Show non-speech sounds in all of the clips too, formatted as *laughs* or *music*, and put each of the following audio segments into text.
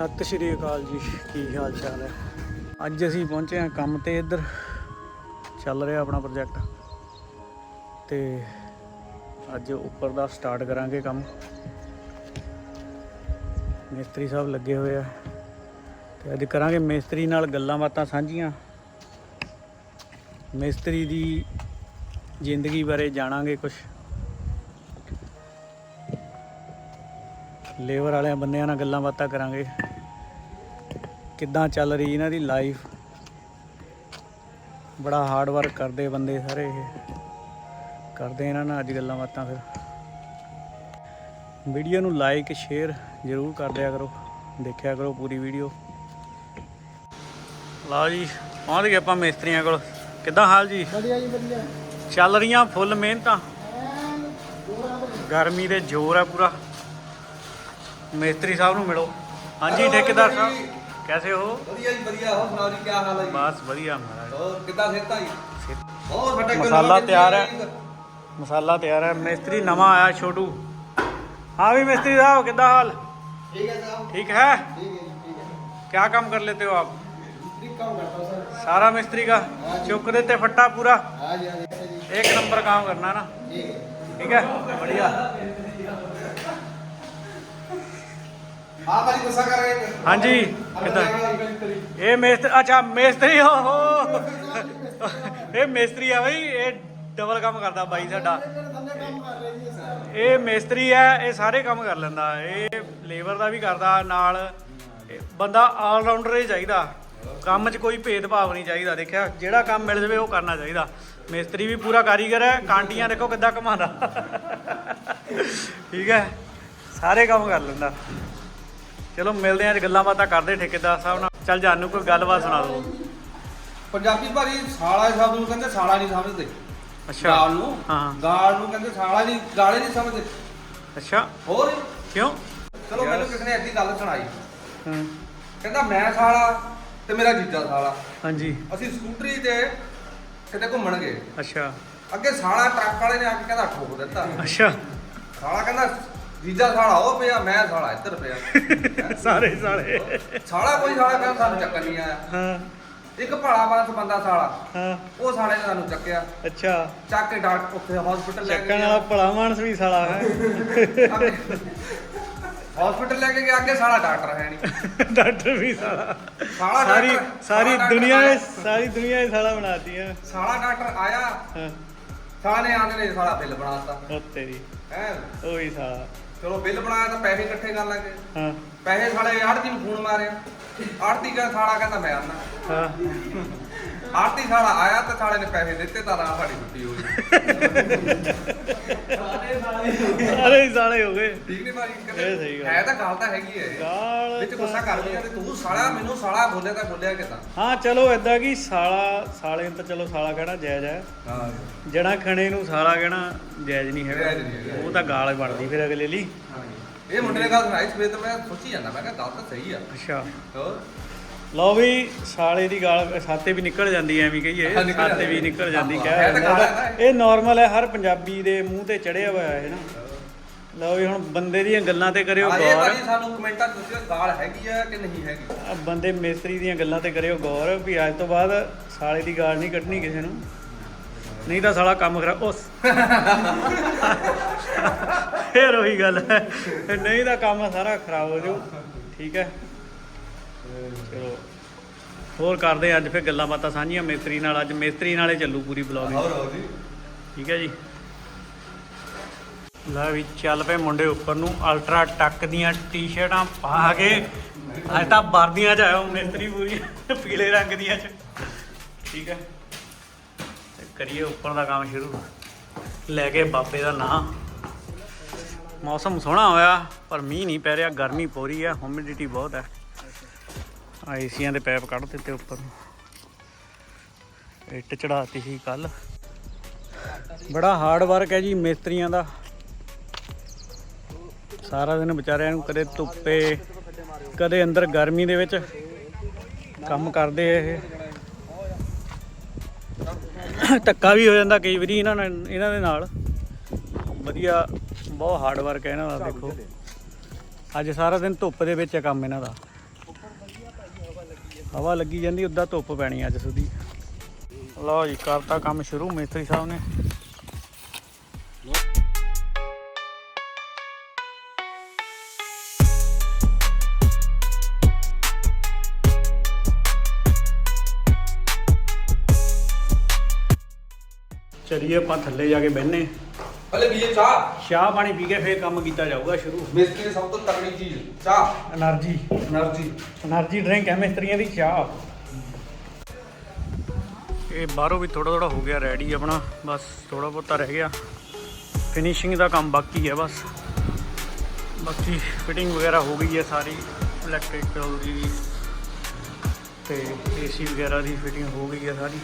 ਸਤਿ ਸ਼੍ਰੀ ਅਕਾਲ ਜੀ, ਕੀ ਹਾਲ ਚਾਲ ਹੈ? ਅੱਜ ਅਸੀਂ ਪਹੁੰਚੇ ਹਾਂ ਕੰਮ ਤੇ ਇੱਧਰ, ਚੱਲ ਰਿਹਾ ਆਪਣਾ ਪ੍ਰੋਜੈਕਟ ਤੇ ਅੱਜ ਉੱਪਰ ਦਾ ਸਟਾਰਟ ਕਰਾਂਗੇ ਕੰਮ। ਮਿਸਤਰੀ ਸਾਹਿਬ ਲੱਗੇ ਹੋਏ ਆ। ਤੇ ਅੱਜ ਕਰਾਂਗੇ ਮਿਸਤਰੀ ਨਾਲ ਗੱਲਾਂ ਬਾਤਾਂ ਸਾਂਝੀਆਂ। ਮਿਸਤਰੀ ਦੀ ਜ਼ਿੰਦਗੀ ਬਾਰੇ ਜਾਣਾਂਗੇ ਕੁਝ ਲੇਬਰ ਵਾਲਿਆਂ ਬੰਦਿਆਂ ਨਾਲ ਗੱਲਾਂ ਬਾਤਾਂ ਕਰਾਂਗੇ। ਕਿੱਦਾਂ ਚੱਲ ਰਹੀ ਇਹਨਾਂ ਦੀ ਲਾਈਫ ਬੜਾ ਹਾਰਡ ਵਰਕ ਕਰਦੇ ਬੰਦੇ ਸਾਰੇ ਇਹ। ਕਰਦੇ ਇਹਨਾਂ ਨਾਲ ਅੱਜ ਗੱਲਾਂ ਬਾਤਾਂ ਫਿਰ। ਵੀਡੀਓ ਨੂੰ ਲਾਈਕ ਸ਼ੇਅਰ ਜ਼ਰੂਰ ਕਰ ਦਿਆ ਕਰੋ। ਦੇਖਿਆ ਕਰੋ ਪੂਰੀ ਵੀਡੀਓ ਲਓ ਜੀ ਪਹੁੰਚ ਗਏ ਆਪਾਂ ਮਿਸਤਰੀਆਂ ਕੋਲ। ਕਿੱਦਾਂ ਹਾਲ ਜੀ? ਵਧੀਆ ਜੀ ਵਧੀਆ। ਚੱਲ ਰਹੀਆਂ ਫੁੱਲ ਮਿਹਨਤਾਂ? ਗਰਮੀ ਦੇ ਜ਼ੋਰ ਹੈ ਪੂਰਾ। ਮਿਸਤਰੀ ਸਾਹਿਬ ਨੂੰ ਮਿਲੋ। ਹਾਂਜੀ ਠੇਕੇਦਾਰ ਸਾਹਿਬ। कैसे हो? बढ़िया जी बढ़िया हो सुनाओ जी क्या हाल है? बस बढ़िया महाराज। और कितना सेहता जी बहुत मसाला तैयार है। मसाला तैयार है। मिस्त्री नवा आया छोटू। हाँ भी मिस्त्री साहब कितना हाल? ठीक है साहब। ठीक है? क्या काम कर लेते हो आप? सारा। मिस्त्री का? हाँ चुक देते फट्टा पूरा? हाँ हाँ एक नंबर काम करना ना? ठीक है बढ़िया। ਹਾਂਜੀ ਕਿਦਾਂ? ਇਹ ਮੇਸਤਰੀ ਅੱਛਾ ਮੇਸਤਰੀ ਹੋ ਇਹ ਮੇਸਤਰੀ ਆ ਬਾਈ ਇਹ ਡਬਲ ਕੰਮ ਕਰਦਾ ਬਾਈ ਸਾਡਾ। ਇਹ ਮੇਸਤਰੀ ਹੈ ਇਹ ਸਾਰੇ ਕੰਮ ਕਰ ਲੈਂਦਾ। ਇਹ ਲੇਬਰ ਦਾ ਵੀ ਕਰਦਾ ਨਾਲ ਬੰਦਾ ਆਲ ਰਾਉਂਡਰ ਹੀ ਚਾਹੀਦਾ। ਕੰਮ 'ਚ ਕੋਈ ਭੇਦਭਾਵ ਨਹੀਂ ਚਾਹੀਦਾ ਦੇਖਿਆ? ਜਿਹੜਾ ਕੰਮ ਮਿਲ ਜਵੇ ਉਹ ਕਰਨਾ ਚਾਹੀਦਾ। ਮੇਸਤਰੀ ਵੀ ਪੂਰਾ ਕਾਰੀਗਰ ਹੈ ਕਾਂਟੀਆਂ ਦੇਖੋ ਕਿੱਦਾਂ ਘਮਾਉਂਦਾ। ਠੀਕ ਹੈ? ਸਾਰੇ ਕੰਮ ਕਰ ਲੈਂਦਾ। ਚਲੋ ਮਿਲਦੇ ਆਂ ਅੱਜ ਗੱਲਾਂ ਬਾਤਾਂ ਕਰਦੇ ਠੇਕੇਦਾਰ ਸਾਹਿਬ ਨਾਲ। ਚੱਲ ਜਾਨੂੰ ਕੋਈ ਗੱਲਬਾਤ ਸੁਣਾ ਦਿਓ। ਪੰਜਾਬੀ ਭਾਜੀ ਸਾਲਾ ਸ਼ਬਦ ਨੂੰ ਕਹਿੰਦੇ ਸਾਲਾ ਨਹੀਂ ਸਮਝਦੇ। ਅੱਛਾ। ਗਾਲ ਨੂੰ। ਹਾਂ। ਗਾਲ ਨੂੰ ਕਹਿੰਦੇ ਸਾਲਾ ਨਹੀਂ ਗਾਲੇ ਨਹੀਂ ਸਮਝਦੇ। ਅੱਛਾ। ਹੋਰ? ਕਿਉਂ? ਚਲੋ ਮੈਨੂੰ ਕਿਸੇ ਨੇ ਐਡੀ ਗੱਲ ਸੁਣਾਈ। ਹਾਂ। ਕਹਿੰਦਾ ਮੈਂ ਸਾਲਾ ਤੇ ਮੇਰਾ ਜੀਜਾ ਸਾਲਾ। ਹਾਂਜੀ। ਅਸੀਂ ਸਕੂਟਰੀ ਤੇ ਕਿਤੇ ਘੁੰਮਣ ਗਏ। ਅੱਛਾ। ਅੱਗੇ ਸਾਲਾ ਟਰੱਕ ਵਾਲੇ ਨੇ ਆ ਕੇ ਕਹਿੰਦਾ ਠੋਕ ਦਿੱਤਾ। ਅੱਛਾ। ਸਾਲਾ ਕਹਿੰਦਾ ਜੀਜਾ ਸਾਲਾ ਉਹ ਪਿਆ ਮੈਂ ਸਾਲਾ ਇੱਧਰ ਪਿਆ। *laughs* ਸਾਰੇ ਸਾਲੇ। ਸਾਲਾ ਕੋਈ ਸਾਲਾ ਕਹਿੰਦਾ ਸਾਨੂੰ ਚੱਕਰ ਨਹੀਂ ਆਇਆ। ਹਾਂ। ਇੱਕ ਭਲਾ ਮਾਨਸ ਬੰਦਾ ਸਾਲਾ ਹਾਂ। ਉਹ ਸਾਲੇ ਨੇ ਸਾਨੂੰ ਚੱਕਿਆ। ਅੱਛਾ। ਚੱਕ ਕੇ ਡਾਕਟਰ ਉੱਥੇ ਹਸਪੀਟਲ ਲੈ ਕੇ ਚੱਕਣ ਵਾਲਾ ਭਲਾ ਮਾਨਸ ਵੀ ਸਾਲਾ ਹੈ। ਹਸਪੀਟਲ ਲੈ ਕੇ ਗਿਆ ਅੱਗੇ ਸਾਲਾ ਡਾਕਟਰ ਹੈ ਨਹੀਂ। *laughs* ਡਾਕਟਰ ਵੀ ਸਾਲਾ। ਸਾਲਾ ਸਾਰੀ ਸਾਰੀ ਦੁਨੀਆ ਸਾਰੀ ਦੁਨੀਆ ਸਾਲਾ ਬਣਾਤੀ ਹੈ ਸਾਲਾ ਡਾਕਟਰ ਆਇਆ। ਹਾਂ। ਸਾਲਾ ਆਂਦੇ ਨੇ ਸਾਲਾ ਬਿੱਲ ਬਣਾਤਾ ਉਹ ਤੇਰੀ ਹੈ। ਉਹ ਸਾਲਾ। ਚਲੋ ਬਿੱਲ ਬਣਾਇਆ ਤਾਂ ਪੈਸੇ ਇਕੱਠੇ ਕਰ ਲਾਂਗੇ। ਹਾਂ। ਪੈਸੇ ਸਾਲੇ ਆੜਤੀ ਨੂੰ ਫੋਨ ਮਾਰਿਆ ਆੜਤੀ ਕਹਿੰਦਾ ਸਾਲਾ ਕਹਿੰਦਾ ਮੈਂ ਆਣਾ ਹਾਂ। ਆਰਤੀ ਸਾਲਾ ਆਇਆ ਤੇ ਸਾਲੇ ਨੇ ਪੈਸੇ ਦਿੱਤੇ ਤਾਂ ਰਾਹ ਸਾਡੀ ਛੁੱਟੀ ਹੋ ਗਈ। ਸਾਰੇ ਹੀ ਸਾਲੇ ਹੋ ਗਏ। ਠੀਕ ਨਹੀਂ ਭਾਜੀ? ਇਹ ਸਹੀ ਗੱਲ। ਹੈ ਤਾਂ ਗੱਲ ਤਾਂ ਹੈਗੀ ਹੈ। ਗਾਲ ਵਿੱਚ ਗੁੱਸਾ ਕਰਦੀ ਆ ਤੇ ਤੂੰ ਸਾਲਾ ਮੈਨੂੰ ਸਾਲਾ ਬੋਲਿਆ ਤਾਂ ਬੋਲਿਆ ਕਿਦਾਂ? ਹਾਂ ਚਲੋ ਏਦਾਂ ਕੀ ਸਾਲਾ ਸਾਲੇ ਨੂੰ ਤਾਂ ਚਲੋ ਸਾਲਾ ਕਹਿਣਾ ਜਾਇਜ਼ ਹੈ। ਹਾਂ। ਜਣਾ ਖਣੇ ਨੂੰ ਸਾਲਾ ਕਹਿਣਾ ਜਾਇਜ਼ ਨਹੀਂ ਹੈਗਾ। ਜਾਇਜ਼ ਨਹੀਂ ਹੈਗਾ। ਉਹ ਤਾਂ ਗਾਲ ਬਣਦੀ ਫਿਰ ਅਗਲੇ ਲਈ। ਇਹ ਮੁੰਡੇ ਨੇ ਗੱਲ ਸੁਣਾਈ ਸਵੇਰ ਤੋਂ ਮੈਂ ਸੋਚੀ ਜਾਂਦਾ ਮੈਂ ਕਿਹਾ ਗੱਲ ਤਾਂ ਸਹੀ ਆ। ਅੱਛਾ। ਹੋਰ? ਲਓ ਵੀ ਸਾਲੇ ਦੀ ਗਾਲ ਸਾਤੇ ਵੀ ਨਿਕਲ ਜਾਂਦੀ ਐ ਐਵੇਂ ਕਹੀਏ। ਹਾਂ, ਨਿਕਲ ਸਾਤੇ ਵੀ। ਨਿਕਲ ਜਾਂਦੀ ਹਾਂ, ਕਹਿ ਇਹ ਤਾਂ ਗਾਲ ਹੈ ਨਾ। ਇਹ ਨਾਰਮਲ ਹੈ ਹਰ ਪੰਜਾਬੀ ਦੇ ਮੂੰਹ ਤੇ ਚੜਿਆ ਹੋਇਆ ਹੈ ਨਾ। ਲਓ ਵੀ ਹੁਣ ਬੰਦੇ ਦੀਆਂ ਗੱਲਾਂ ਤੇ ਕਰਿਓ ਇਹ ਗੌਰ। ਭਾਜੀ ਸਾਨੂੰ ਕਮੈਂਟਾਂ 'ਚ ਦੱਸਿਓ ਗਾਲ ਹੈਗੀ ਆ ਕਿ ਨਹੀਂ ਹੈਗੀ। ਆ ਬੰਦੇ ਮਿਸਤਰੀ ਦੀਆਂ ਗੱਲਾਂ ਤੇ ਕਰਿਓ ਗੌਰ ਵੀ ਅੱਜ ਤੋਂ ਬਾਅਦ ਸਾਲੇ ਦੀ ਗਾਲ ਨਹੀਂ ਕੱਢਣੀ ਕਿਸੇ ਨੂੰ। ਨਹੀਂ ਤਾਂ ਸਾਲਾ ਕੰਮ ਖਰਾਬ ਉਸ। *laughs* ਫੇਰ ਉਹੀ ਗੱਲ ਹੈ। ਨਹੀਂ ਤਾਂ ਕੰਮ ਸਾਰਾ ਖਰਾਬ ਹੋ ਜਾਊ। ਠੀਕ ਹੈ। ਚਲੋ। ਹੋਰ ਕਰਦੇ ਅੱਜ ਫਿਰ ਗੱਲਾਂ ਬਾਤਾਂ ਸਾਂਝੀਆਂ ਮਿਸਤਰੀ ਨਾਲ ਅੱਜ ਮਿਸਤਰੀ ਨਾਲੇ ਚੱਲੂ ਪੂਰੀ ਬਲੌਗ ਹੋਰ ਜੀ। ਠੀਕ ਹੈ ਜੀ। ਲੈ ਵੀ ਚੱਲ ਪਏ ਮੁੰਡੇ ਉੱਪਰ ਨੂੰ ਅਲਟਰਾ ਟੱਕ ਦੀਆਂ ਟੀ-ਸ਼ਰਟਾਂ ਪਾ ਕੇ। ਅੱਜ ਤਾਂ ਵਰਦੀਆਂ ਚ ਆਇਆ ਮਿਸਤਰੀ ਪੂਰੀ ਪੀਲੇ ਰੰਗ ਦੀਆਂ ਚ। ਠੀਕ ਹੈ। ਤੇ ਕਰੀਏ ਉੱਪਰ ਦਾ ਕੰਮ ਸ਼ੁਰੂ। ਲੈ ਕੇ ਬਾਬੇ ਦਾ ਨਾਂ। ਮੌਸਮ ਸੋਹਣਾ ਹੋਇਆ ਪਰ ਮੀਂਹ ਨਹੀਂ ਪੈ ਰਿਹਾ ਗਰਮੀ ਪੂਰੀ ਹੈ ਹਿਊਮਿਡਿਟੀ ਬਹੁਤ ਹੈ। ਆਈਸੀਆਂ ਦੇ ਪੈਪ ਕੱਢ ਦਿੱਤੇ ਉੱਪਰ ਨੂੰ। ਇੱਟ ਚੜਾਤੀ ਸੀ ਕੱਲ ਬੜਾ ਹਾਰਡ ਵਰਕ ਹੈ ਜੀ ਮਿਸਤਰੀਆਂ ਦਾ। ਸਾਰਾ ਦਿਨ ਵਿਚਾਰਿਆਂ ਨੂੰ ਕਦੇ ਧੁੱਪੇ, ਕਦੇ ਅੰਦਰ ਗਰਮੀ ਦੇ ਵਿੱਚ ਕੰਮ ਕਰਦੇ ਇਹ। ਧੱਕਾ ਵੀ ਹੋ ਜਾਂਦਾ ਕਈ ਵਾਰੀ ਇਹਨਾਂ ਨਾਲ, ਇਹਨਾਂ ਦੇ ਨਾਲ। ਵਧੀਆ, ਬਹੁਤ ਹਾਰਡ ਵਰਕ ਹੈ ਇਹਨਾਂ ਦਾ, ਦੇਖੋ। ਅੱਜ ਸਾਰਾ ਦਿਨ ਧੁੱਪ ਦੇ ਵਿੱਚ ਹੈ ਕੰਮ ਇਹਨਾਂ ਦਾ। ਹਵਾ ਲੱਗੀ ਜਾਂਦੀ, ਉੱਦਾਂ ਧੁੱਪ ਪੈਣੀ ਅੱਜ ਸੁਦੀ ਲਓ ਜੀ, ਕਰਤਾ ਕੰਮ ਸ਼ੁਰੂ, ਮਿਸਤਰੀ ਸਾਹਿਬ ਨੇ। ਚਲਿਏ ਆਪਾਂ ਥੱਲੇ ਜਾ ਕੇ ਬਹਿਨੇ ਹਲੇ ਬੀਏ ਚਾਹ। ਚਾਹ ਪਾਣੀ ਪੀ ਕੇ ਫੇਰ ਕੰਮ ਕੀਤਾ ਜਾਊਗਾ ਸ਼ੁਰੂ। ਮਿਸਤਰੀ ਸਭ ਤੋਂ ਤਕੜੀ ਚੀਜ਼ ਚਾਹ। એનર્ਜੀ એનર્ਜੀ એનર્ਜੀ ਡਰਿੰਕ ਹੈ ਮਿਸਤਰੀਆਂ ਦੀ ਚਾਹ। ਇਹ ਬਾਹਰੋਂ ਵੀ ਥੋੜਾ ਥੋੜਾ ਹੋ ਗਿਆ ਰੈਡੀ ਆਪਣਾ ਬਸ ਥੋੜਾ ਬਹੁਤਾ ਰਹਿ ਗਿਆ। ਫਿਨਿਸ਼ਿੰਗ ਦਾ ਕੰਮ ਬਾਕੀ ਹੈ ਬਸ। ਬਾਕੀ ਫਿਟਿੰਗ ਵਗੈਰਾ ਹੋ ਗਈ ਹੈ ਸਾਰੀ ਇਲੈਕਟ੍ਰੀਕਲ ਦੀ ਵੀ। ਤੇ ਏਸੀ ਵਗੈਰਾ ਦੀ ਫਿਟਿੰਗ ਹੋ ਗਈ ਹੈ ਸਾਰੀ।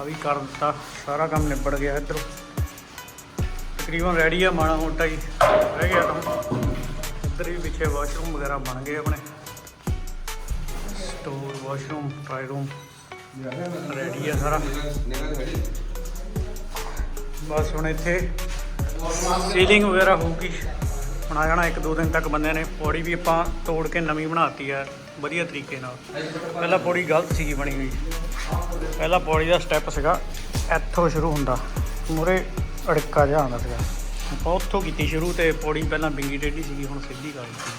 ਆ ਵੀ ਕਰ ਦਿੱਤਾ ਸਾਰਾ ਕੰਮ ਨਿਬੜ ਗਿਆ ਇੱਧਰੋਂ। ਤਕਰੀਬਨ ਰੈਡੀ ਆ, ਮਾੜਾ ਮੋਟਾ ਹੀ ਰਹਿ ਗਿਆ ਕੰਮ। ਉੱਧਰ ਵੀ ਪਿੱਛੇ ਵਾਸ਼ਰੂਮ ਵਗੈਰਾ ਬਣ ਗਏ ਆਪਣੇ। Store washroom try room ready ਆ ਸਾਰਾ। ਬਸ ਹੁਣ ਇੱਥੇ ਸੀਲਿੰਗ ਵਗੈਰਾ ਹੋਊਗੀ। ਬਣਾ ਜਾਣਾ ਇੱਕ ਦੋ ਦਿਨ ਤੱਕ ਬੰਦਿਆਂ ਨੇ। ਪੌੜੀ ਵੀ ਆਪਾਂ ਤੋੜ ਕੇ ਨਵੀਂ ਬਣਾਤੀ ਹੈ ਵਧੀਆ ਤਰੀਕੇ ਨਾਲ। ਪਹਿਲਾਂ ਪੌੜੀ ਗਲਤ ਸੀਗੀ ਬਣੀ ਹੋਈ। ਪਹਿਲਾਂ ਪੌੜੀ ਦਾ ਸਟੈਪ ਸੀਗਾ, ਇੱਥੋਂ ਸ਼ੁਰੂ ਹੁੰਦਾ। ਮੂਰੇ ਅੜਕਾ ਜਿਹਾ ਆਉਂਦਾ ਸੀਗਾ। ਆਪਾਂ ਉੱਥੋਂ ਕੀਤੀ ਸ਼ੁਰੂ ਤੇ ਪੌੜੀ ਪਹਿਲਾਂ ਬਿੰਗੀ ਟੇਢੀ ਸੀਗੀ, ਹੁਣ ਸਿੱਧੀ ਕਰ ਦਿੱਤੀ।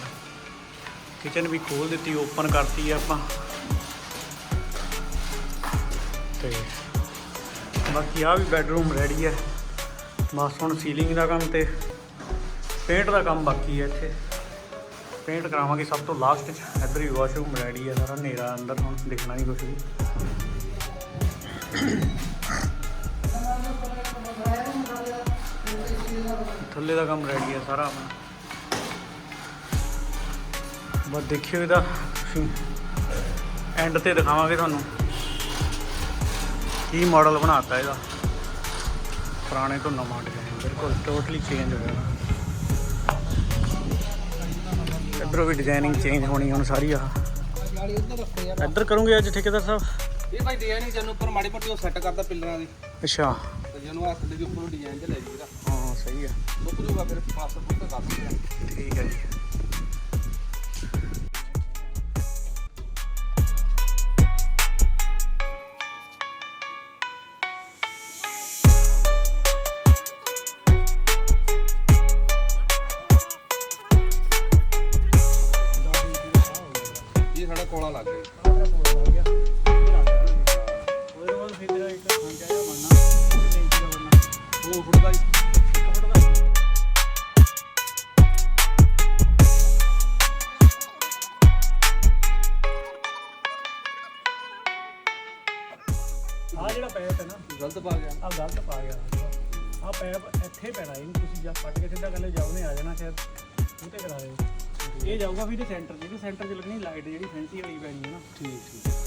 ਕਿਚਨ ਵੀ ਖੋਲ ਦਿੱਤੀ ਓਪਨ ਕਰਤੀ ਆਪਾਂ। ਤੇ ਬਾਕੀ ਆ ਵੀ ਬੈਡਰੂਮ ਰੈਡੀ ਹੈ ਬਸ ਹੁਣ ਸੀਲਿੰਗ ਦਾ ਕੰਮ ਤੇ ਪੇਂਟ ਦਾ ਕੰਮ ਬਾਕੀ ਹੈ ਇੱਥੇ। ਪੇਂਟ ਕਰਾਵਾਂਗੇ ਸਭ ਤੋਂ ਲਾਸਟ 'ਚ। ਇੱਧਰ ਵੀ ਵਾਸ਼ਰੂਮ ਰੈਡੀ ਹੈ ਸਾਰਾ ਹਨੇਰਾ ਅੰਦਰ, ਹੁਣ ਦਿਖਣਾ ਨਹੀਂ ਕੁਛ ਵੀ। ਥੱਲੇ ਦਾ ਕੰਮ ਰੈਡੀ ਹੈ ਸਾਰਾ ਆਪਣਾ। ਬਸ ਦੇਖਿਓ ਇਹਦਾ ਐਂਡ ਤੇ ਦਿਖਾਵਾਂਗੇ ਤੁਹਾਨੂੰ। ਕੀ ਮਾਡਲ ਬਣਾਤਾ ਇਹਦਾ। ਪੁਰਾਣੇ ਤੋਂ ਨਵਾਂ ਡਿਜ਼ਾਈਨ ਬਿਲਕੁਲ ਟੋਟਲੀ ਚੇਂਜ ਹੋ ਗਿਆ ਇੱਧਰੋਂ ਵੀ ਡਿਜ਼ਾਈਨਿੰਗ ਚੇਂਜ ਹੋਣੀ ਹੁਣ ਸਾਰੀ ਆ। ਇੱਧਰ ਕਰੂੰਗੇ ਅੱਜ ਠੇਕੇਦਾਰ ਸਾਹਿਬ? ਇਹ ਭਾਈ ਡਿਜ਼ਾਈਨ ਜਨ ਉੱਪਰ ਮਾੜੀ ਮੋਟੀ ਉਹ ਸੈੱਟ ਕਰਦਾ ਪਿੱਲਰਾਂ ਦੀ। ਅੱਛਾ। ਤੇ ਜਿਹਨੂੰ ਹੱਥ ਦੇ ਉੱਪਰ ਡਿਜ਼ਾਈਨ ਤੇ ਲੈ ਜੀਦਾ ਹਾਂ ਹੈ। ਮੁੱਕ ਜੂਗਾ ਫਿਰ ਪਾਸਰ ਪੁੱਤ ਕਰ ਦਿੰਦੇ ਠੀਕ ਹੈ ਜੀ।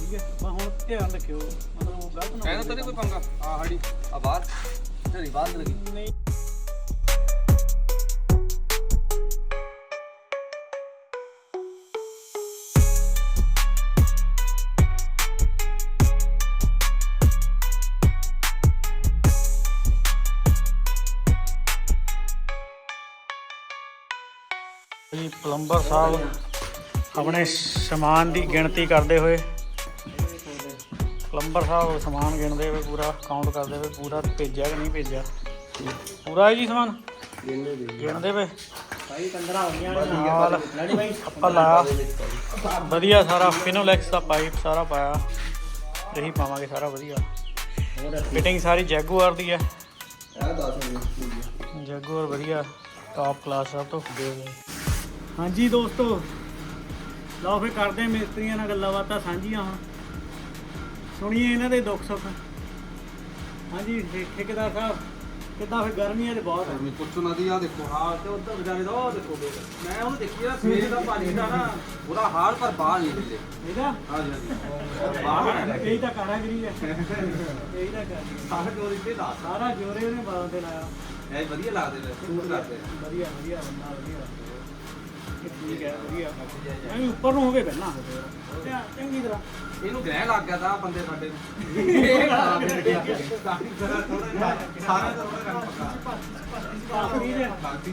ਠੀਕ ਹੈ? ਮੈਂ ਹੁਣ ਧਿਆਨ ਰੱਖਿਓ। ਮਤਲਬ ਉਹ ਗਲਤ ਨਾ ਕਹਿੰਦਾ ਤਾਂ ਨਹੀਂ ਕੋਈ ਪੰਗਾ। ਆ ਸਾਡੀ ਆ ਬਾਹਰ ਢਰੀ ਬਾਹਰ ਲੱਗੀ। ਨਹੀਂ। ਜੀ ਪਲੰਬਰ ਸਾਹਿਬ ਆਪਣੇ ਸਮਾਨ ਦੀ ਗਿਣਤੀ ਕਰਦੇ ਹੋਏ ਪਲੰਬਰ ਸਾਹਿਬ ਸਮਾਨ ਗਿਣਦੇ ਹੋਏ ਪੂਰਾ ਕਾਊਂਟ ਕਰਦੇ ਹੋਏ ਪੂਰਾ ਭੇਜਿਆ ਕਿ ਨਹੀਂ ਭੇਜਿਆ? ਪੂਰਾ ਹੈ ਜੀ ਸਮਾਨ? ਗਿਣਦੇ ਪਏ? ਭਾਈ 15 ਹੋ ਗਈਆਂ ਨਾਲ ਲੈਣੀ ਭਾਈ? ਆਪਾਂ ਲਾਇਆ ਵਧੀਆ ਸਾਰਾ ਫਿਨੋਲੈਕਸ ਦਾ ਪਾਈਪ ਸਾਰਾ ਪਾਇਆ। ਇਹੀ ਪਾਵਾਂਗੇ ਸਾਰਾ ਵਧੀਆ। ਫਿਟਿੰਗ ਸਾਰੀ ਜੈਗੂਆਰ ਦੀ ਹੈ। ਇਹ 10 ਹੋ। ਗਈ ਜੈਗੂਆਰ ਵਧੀਆ ਟਾਪ ਕਲਾਸ ਸਭ ਤੋਂ। ਹਾਂਜੀ ਦੋਸਤੋ ਲਓ ਫੇ ਕਰਦੇ ਹਾਂ ਮਿਸਤਰੀਆਂ ਨਾਲ ਗੱਲਾਂ ਬਾਤਾਂ ਸਾਂਝੀਆਂ ਹੁਣ ਸੁਣੀਏ ਇਹਨਾਂ ਦੇ ਦੁੱਖ ਸੁੱਖ। ਹਾਂਜੀ ਠੇ- ਠੇਕੇਦਾਰ ਸਾਹਿਬ ਕਿੱਦਾਂ ਫੇ ਗਰਮੀਆਂ 'ਚ ਬਹੁਤ ਹੈ? ਮੈਂ ਪੁੱਛੋ ਨਾ ਦੀ ਆ ਦੇਖੋ ਹਾਂ ਤੇ ਉੱਧਰ ਵਿਚਾਰੇ ਦਾ ਉਹ ਦੇਖੋ ਬੇਟ। ਮੈਂ ਉਹ ਦੇਖੀ ਆ ਸਵੇਰ ਦਾ ਪਾਣੀ ਦਾ ਨਾ ਉਹਦਾ ਹਾਲ ਪਰ ਬਾਹਰ ਨਹੀਂ ਨਿਕਲੇ ਇਹਦਾ? ਹਾਂਜੀ ਹਾਂਜੀ। ਬਾਹਰ ਹੈ ਇਹੀ ਤਾਂ ਕਾਰਾਗਰੀ ਹੈ। ਇਹੀ ਤਾਂ ਕਰ ਸਾਰੇ ਕੋਲ ਇੱਥੇ ਦਾ ਸਾਰਾ ਜੋਰੇ ਉਹਨੇ ਬਾਲਾਂ ਤੇ ਲਾਇਆ। ਇਹ ਵਧੀਆ ਲੱਗਦੇ ਨੇ ਸੂਟ ਕਰਦੇ ਵਧੀਆ ਵਧੀਆ ਬੰਦਾ ਵਧੀਆ ਇਹ ਠੀਕ ਹੈ ਵਧੀਆ ਮੈਂ ਵੀ ਉੱਪਰ ਨੂੰ ਹੋ ਕੇ ਬਹਿਣਾ ਤੇ ਚੰਗੀ ਤਰ੍ਹਾਂ। ਇਹਨੂੰ ਗ੍ਰਹਿ ਲੱਗ ਗਿਆ ਤਾਂ ਬੰਦੇ ਸਾਡੇ ਨੂੰ। ਇਹ ਖਰਾਬ ਹੋ ਗਿਆ ਸਾਰੀ ਤਰ੍ਹਾਂ ਥੋੜਾ ਸਾਰਾ ਤਾਂ ਉਹਦਾ ਕੰਮ ਪੱਕਾ ਆਖਰੀ ਦੇ ਬਾਕੀ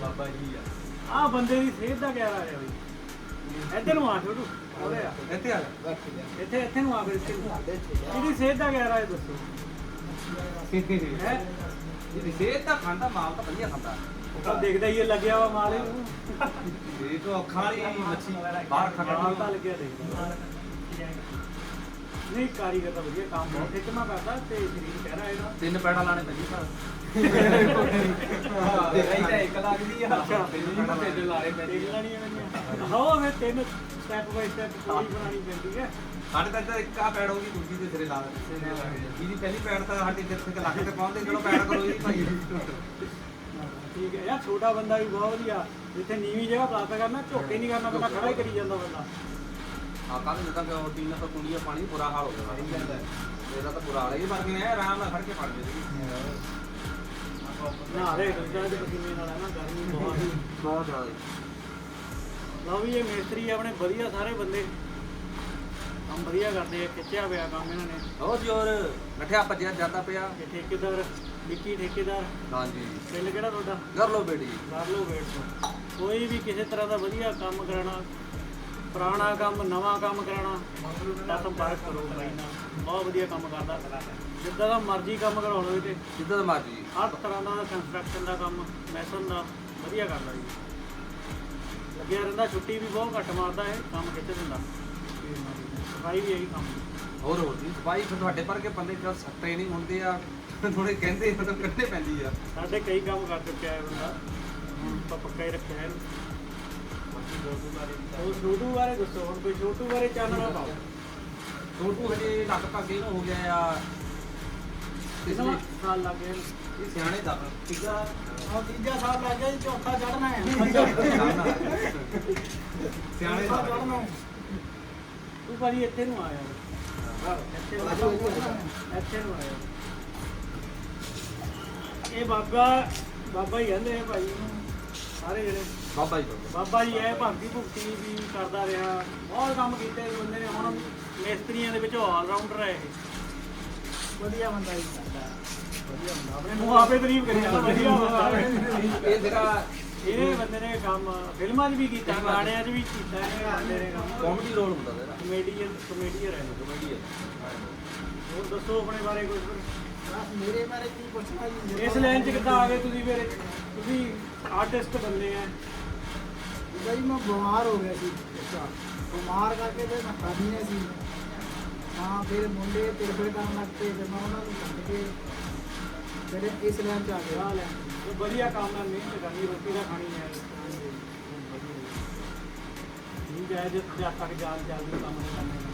ਬਾਬਾ ਜੀ। ਆ ਆ ਬੰਦੇ ਦੀ ਸਿਹਤ ਦਾ ਕਿਆ ਰਾਜ ਹੈ ਬਈ ਇੱਧਰ ਨੂੰ ਆ ਛੋਟੂ। ਉਹਦੇ ਆ। ਇੱਥੇ ਆ ਇੱਥੇ ਇੱਥੇ ਨੂੰ ਆ ਫਿਰ ਇੱਥੇ ਨੂੰ। ਇਹਦੀ ਸਿਹਤ ਦਾ ਕਿਆ ਰਾਜ ਦੱਸੋ। ਜਾ ਹੈ? ਇਹ ਸਿਹਤ ਤਾਂ ਖਾਂਦਾ ਮਾਲ ਤਾਂ ਵਧੀਆ ਖਾਂਦਾ। ਤਾਂ ਦੇਖਦਾ ਹੀ ਇਹ ਲੱਗਿਆ ਵਾ ਮਾਲੇ ਇਹ ਤੋਂ ਅੱਖਾਂ ਵਾਲੀ ਮੱਛੀ ਬਾਹਰ ਖਾ ਮਾਲ ਤਾਂ ਲੱਗਿਆ ਦੇਖਦਾ। ਨਹੀਂ ਕਾਰੀਗਰ ਤਾਂ ਵਧੀਆ ਕੰਮ ਬਹੁਤ ਖਿੱਚਮਾ ਕਰਦਾ ਤੇ ਸਰੀਰ ਕਹਿ ਰਿਹਾ ਇਹਦਾ। ਤਿੰਨ ਪੈੜਾ ਲਾਣੇ ਪੈਂਦੀ ਪਰ ਇਹ ਤਾਂ ਇੱਕ ਲੱਗਦੀ ਆ। ਤਿੰਨ ਪੈੜੇ ਲਾਣੇ ਪੈਂਦੀ ਦੇਖ ਲੈਣੀ ਹੈ ਮੈਨੂੰ ਹਾਂ ਫਿਰ ਤਿੰਨ ਸਟੈਪ ਬਾਈ ਸਟੈਪ ਪੂਰੀ ਬਣਾਉਣੀ ਪੈਂਦੀ ਹੈ। ਸਾਡੇ ਤਾਂ ਇੱਧਰ ਇੱਕ ਆ ਪੈੜ ਹੋਗੀ ਦੂਜੀ ਤੇ ਸਿਰੇ ਲਾ ਦਿੰਦੇ ਇਹਦੀ ਪਹਿਲੀ ਪੈੜ ਤਾਂ ਸਾਡੀ ਜਿੱਥੇ ਤੱਕ ਲੱਗ ਤੇ ਪਹੁੰਚਦੇ ਚਲੋ ਪੈੜ ਕਰੋ ਜੀ ਭਾਈ। ਠੀਕ ਹੈ। ਯਾਰ ਛੋਟਾ ਬੰਦਾ ਵੀ ਬਹੁਤ ਵਧੀਆ। ਜਿੱਥੇ ਨੀਵੀਂ ਜਗ੍ਹਾ ਪ੍ਰਾਪਤ ਕਰਨਾ ਝੋਕੇ ਨਹੀਂ ਕਰਨਾ ਬੰਦਾ ਖੜਾ ਹੀ ਕਰੀ ਜਾਂਦਾ ਬੰਦਾ। ਆ ਕੱਲ ਜਦੋਂ ਤੱਕ ਉਹ ਟੀਨ ਤੋਂ ਕੁੰਡੀਆ ਪਾਣੀ ਬੁਰਾ ਹਾਲ ਹੋ ਗਿਆ। ਇਹਦਾ ਤਾਂ ਬੁਰਾ ਹਾਲ ਹੈ। ਇਹ ਵਰਗੇ ਨੇ ਆਰਾਮ ਨਾਲ ਖੜ ਕੇ ਪੜ ਜਾਂਦੇ ਨਾ ਰੇ ਦੂਜਾ ਦੇ ਪਸੀਨੇ ਨਾਲ ਹੈ ਨਾ ਗਰਮੀ ਬਹੁਤ ਹੈ। ਬਹੁਤ ਜ਼ਿਆਦਾ। ਲਓ ਵੀ ਇਹ ਮੇਸਤਰੀ ਆਪਣੇ ਵਧੀਆ ਸਾਰੇ ਬੰਦੇ। ਕੰਮ ਵਧੀਆ ਕਰਦੇ ਆ ਖਿੱਚਿਆ ਪਿਆ ਕੰਮ ਇਹਨਾਂ ਨੇ। ਬਹੁਤ ਜੋਰ ਨਠਿਆ ਭੱਜਿਆ ਜਾਂਦਾ ਪਿਆ। ਠੇਕੇਦਾਰ ਵਿੱਕੀ ਠੇਕੇਦਾਰ। ਹਾਂਜੀ। ਪਿੰਡ ਕਿਹੜਾ ਤੁਹਾਡਾ? ਕਰ ਲੋ ਬੇਟੀ ਕਰ ਲਓ ਵੇਟ ਤੋਂ। ਕੋਈ ਵੀ ਕਿਸੇ ਤਰ੍ਹਾਂ ਦਾ ਵਧੀਆ ਕੰਮ ਕਰਾਉਣਾ ਪੁਰਾਣਾ ਕੰਮ ਨਵਾਂ ਕੰਮ ਕਰਾਉਣਾ ਤਾਂ ਸੰਪਰਕ ਕਰੋ ਬਾਈ ਨਾਲ। ਬਹੁਤ ਵਧੀਆ ਕੰਮ ਕਰਦਾ। ਜਿੱਦਾਂ ਦਾ ਮਰਜ਼ੀ ਕੰਮ ਕਰਾਉਣਾ ਹੋਵੇ ਤੇ। ਜਿੱਦਾਂ ਦਾ ਮਰਜ਼ੀ। ਹਰ ਤਰ੍ਹਾਂ ਦਾ ਕੰਸਟਰਕਸ਼ਨ ਦਾ ਕੰਮ ਮੈਸਨ ਦਾ ਵਧੀਆ ਕਰਦਾ ਜੀ। ਲੱਗਿਆ ਰਹਿੰਦਾ ਛੁੱਟੀ ਵੀ ਬਹੁਤ ਘੱਟ ਮਾਰਦਾ ਹੈ ਕੰਮ ਕਿੱਥੇ ਦਿੰਦਾ। ਸਫ਼ਾਈ ਵੀ ਇਹੀ ਕੰਮ। ਹੋਰ ਹੋਰ ਜੀ। ਫਿਰ ਤੁਹਾਡੇ ਪਰ ਕੇ ਬੰਦੇ ਜਦ ਟ੍ਰੇਨਿੰਗ ਹੁੰਦੇ ਆ ਥੋੜੇ ਕਹਿੰਦੇ ਮਤਲਬ ਕੱਢਣੇ ਪੈਂਦੀ ਆ। ਸਾਡੇ ਕਈ ਕੰਮ ਕਰ ਚੁੱਕਿਆ ਹੈ ਬੰਦਾ। ਹੁਣ ਤਾਂ ਪੱਕਾ ਹੀ ਰੱਖਿਆ ਹੈ। ਉਹ ਛੋਟੂ ਬਾਰੇ ਦੱਸੋ ਹੁਣ ਕੋਈ ਛੋਟੂ ਬਾਰੇ ਚਾਨਣਾ ਪਾਓ? ਛੋਟੂ ਹਜੇ ਲਗਭਗ ਇਹਨੂੰ ਹੋ ਗਿਆ ਆ। ਇਸ ਲਈ ਸਾਲ ਲੱਗ ਗਏ? ਇਹ ਸਿਆਣੇ ਦਾ। ਤੀਜਾ ਉਹ ਤੀਜਾ ਸਾਲ ਲੱਗ ਗਿਆ ਜੀ ਚੌਥਾ ਚੜਨਾ ਹੈ। ਸਿਆਣੇ ਦਾ। ਚੜ੍ਹਨਾ ਹੈ। ਤੂੰ ਭਾਜੀ ਇੱਥੇ ਨੂੰ ਆ ਇਹ ਬਾਬਾ ਬਾਬਾ ਹੀ ਕਹਿੰਦੇ ਆ ਭਾਈ। ਸਾਰੇ ਜਿਹੜੇ। ਬਾਬਾ ਜੀ। ਬਾਬਾ ਜੀ ਇਹ ਭਗਤੀ ਭੁਗਤੀ ਵੀ ਕਰਦਾ ਰਿਹਾ। ਬਹੁਤ ਕੰਮ ਕੀਤੇ ਇਸ ਬੰਦੇ ਨੇ। ਹੁਣ ਮਿਸਤਰੀਆਂ ਦੇ ਵਿੱਚੋਂ ਆਲ ਰਾਊਂਡਰ ਹੈ ਇਹ। ਵਧੀਆ ਬੰਦਾ ਹੀ ਕਰਦਾ ਵਧੀਆ ਬੰਦਾ। ਆਪਣੇ ਮੂੰਹ ਆਪੇ ਤਾਰੀਫ ਕਰੀ ਜਾਂਦਾ। ਵਧੀਆ ਬੰਦਾ। ਇਹ ਜਿਹੜਾ ਇਹ ਬੰਦੇ ਨੇ ਕੰਮ ਫਿਲਮਾਂ 'ਚ ਵੀ ਕੀਤਾ ਗਾਣਿਆਂ 'ਚ ਵੀ ਕੀਤਾ ਇਹ ਬੰਦੇ ਨੇ ਕੰਮ। ਕਾਮੇਡੀ ਰੋਲ ਹੁੰਦਾ ਇਹਦਾ ਕਮੇਡੀਅਨ ਕਮੇਡੀਅਨ ਹੈ। ਕਮੇਡੀ ਹੈ ਹੋਰ ਦੱਸੋ ਆਪਣੇ ਬਾਰੇ ਕੁਝ ਮੇਰੇ ਬਾਰੇ ਕੀ ਪੁੱਛਣਾ ਜੀ? ਇਸ ਲਾਈਨ 'ਚ ਕਿੱਦਾਂ ਆ ਗਏ ਤੁਸੀਂ ਫਿਰ? ਤੁਸੀਂ ਆਰਟਿਸਟ ਬੰਦੇ ਆ। ਬਈ ਮੈਂ ਬਿਮਾਰ ਹੋ ਗਿਆ ਸੀ। ਬਿਮਾਰ ਕਰਕੇ ਤੇ ਮੈਂ ਖਾਦੀ ਨਹੀਂ ਸੀ। ਹਾਂ ਫਿਰ ਮੁੰਡੇ ਤਿਰਪੇ ਕਰਨ ਲੱਗ ਪਏ ਫਿਰ ਮੈਂ ਉਹਨਾਂ ਨੂੰ ਛੱਡ ਕੇ ਫਿਰ ਇਸ ਲਾਈਨ ਚ ਆ ਗਿਆ। ਹਾਲ ਹੈ ਇਹ ਵਧੀਆ ਕੰਮ ਹੈ ਮਿਹਨਤ ਕਰਨੀ ਰੋਟੀ ਦਾ ਖਾਣੀ ਹੈ। ਨਹੀਂ ਜਾਇ ਜਦ ਜਦ ਤੱਕ ਜਾਲ ਚੱਲਦੀ ਕੰਮ ਨਹੀਂ ਕਰਨਾ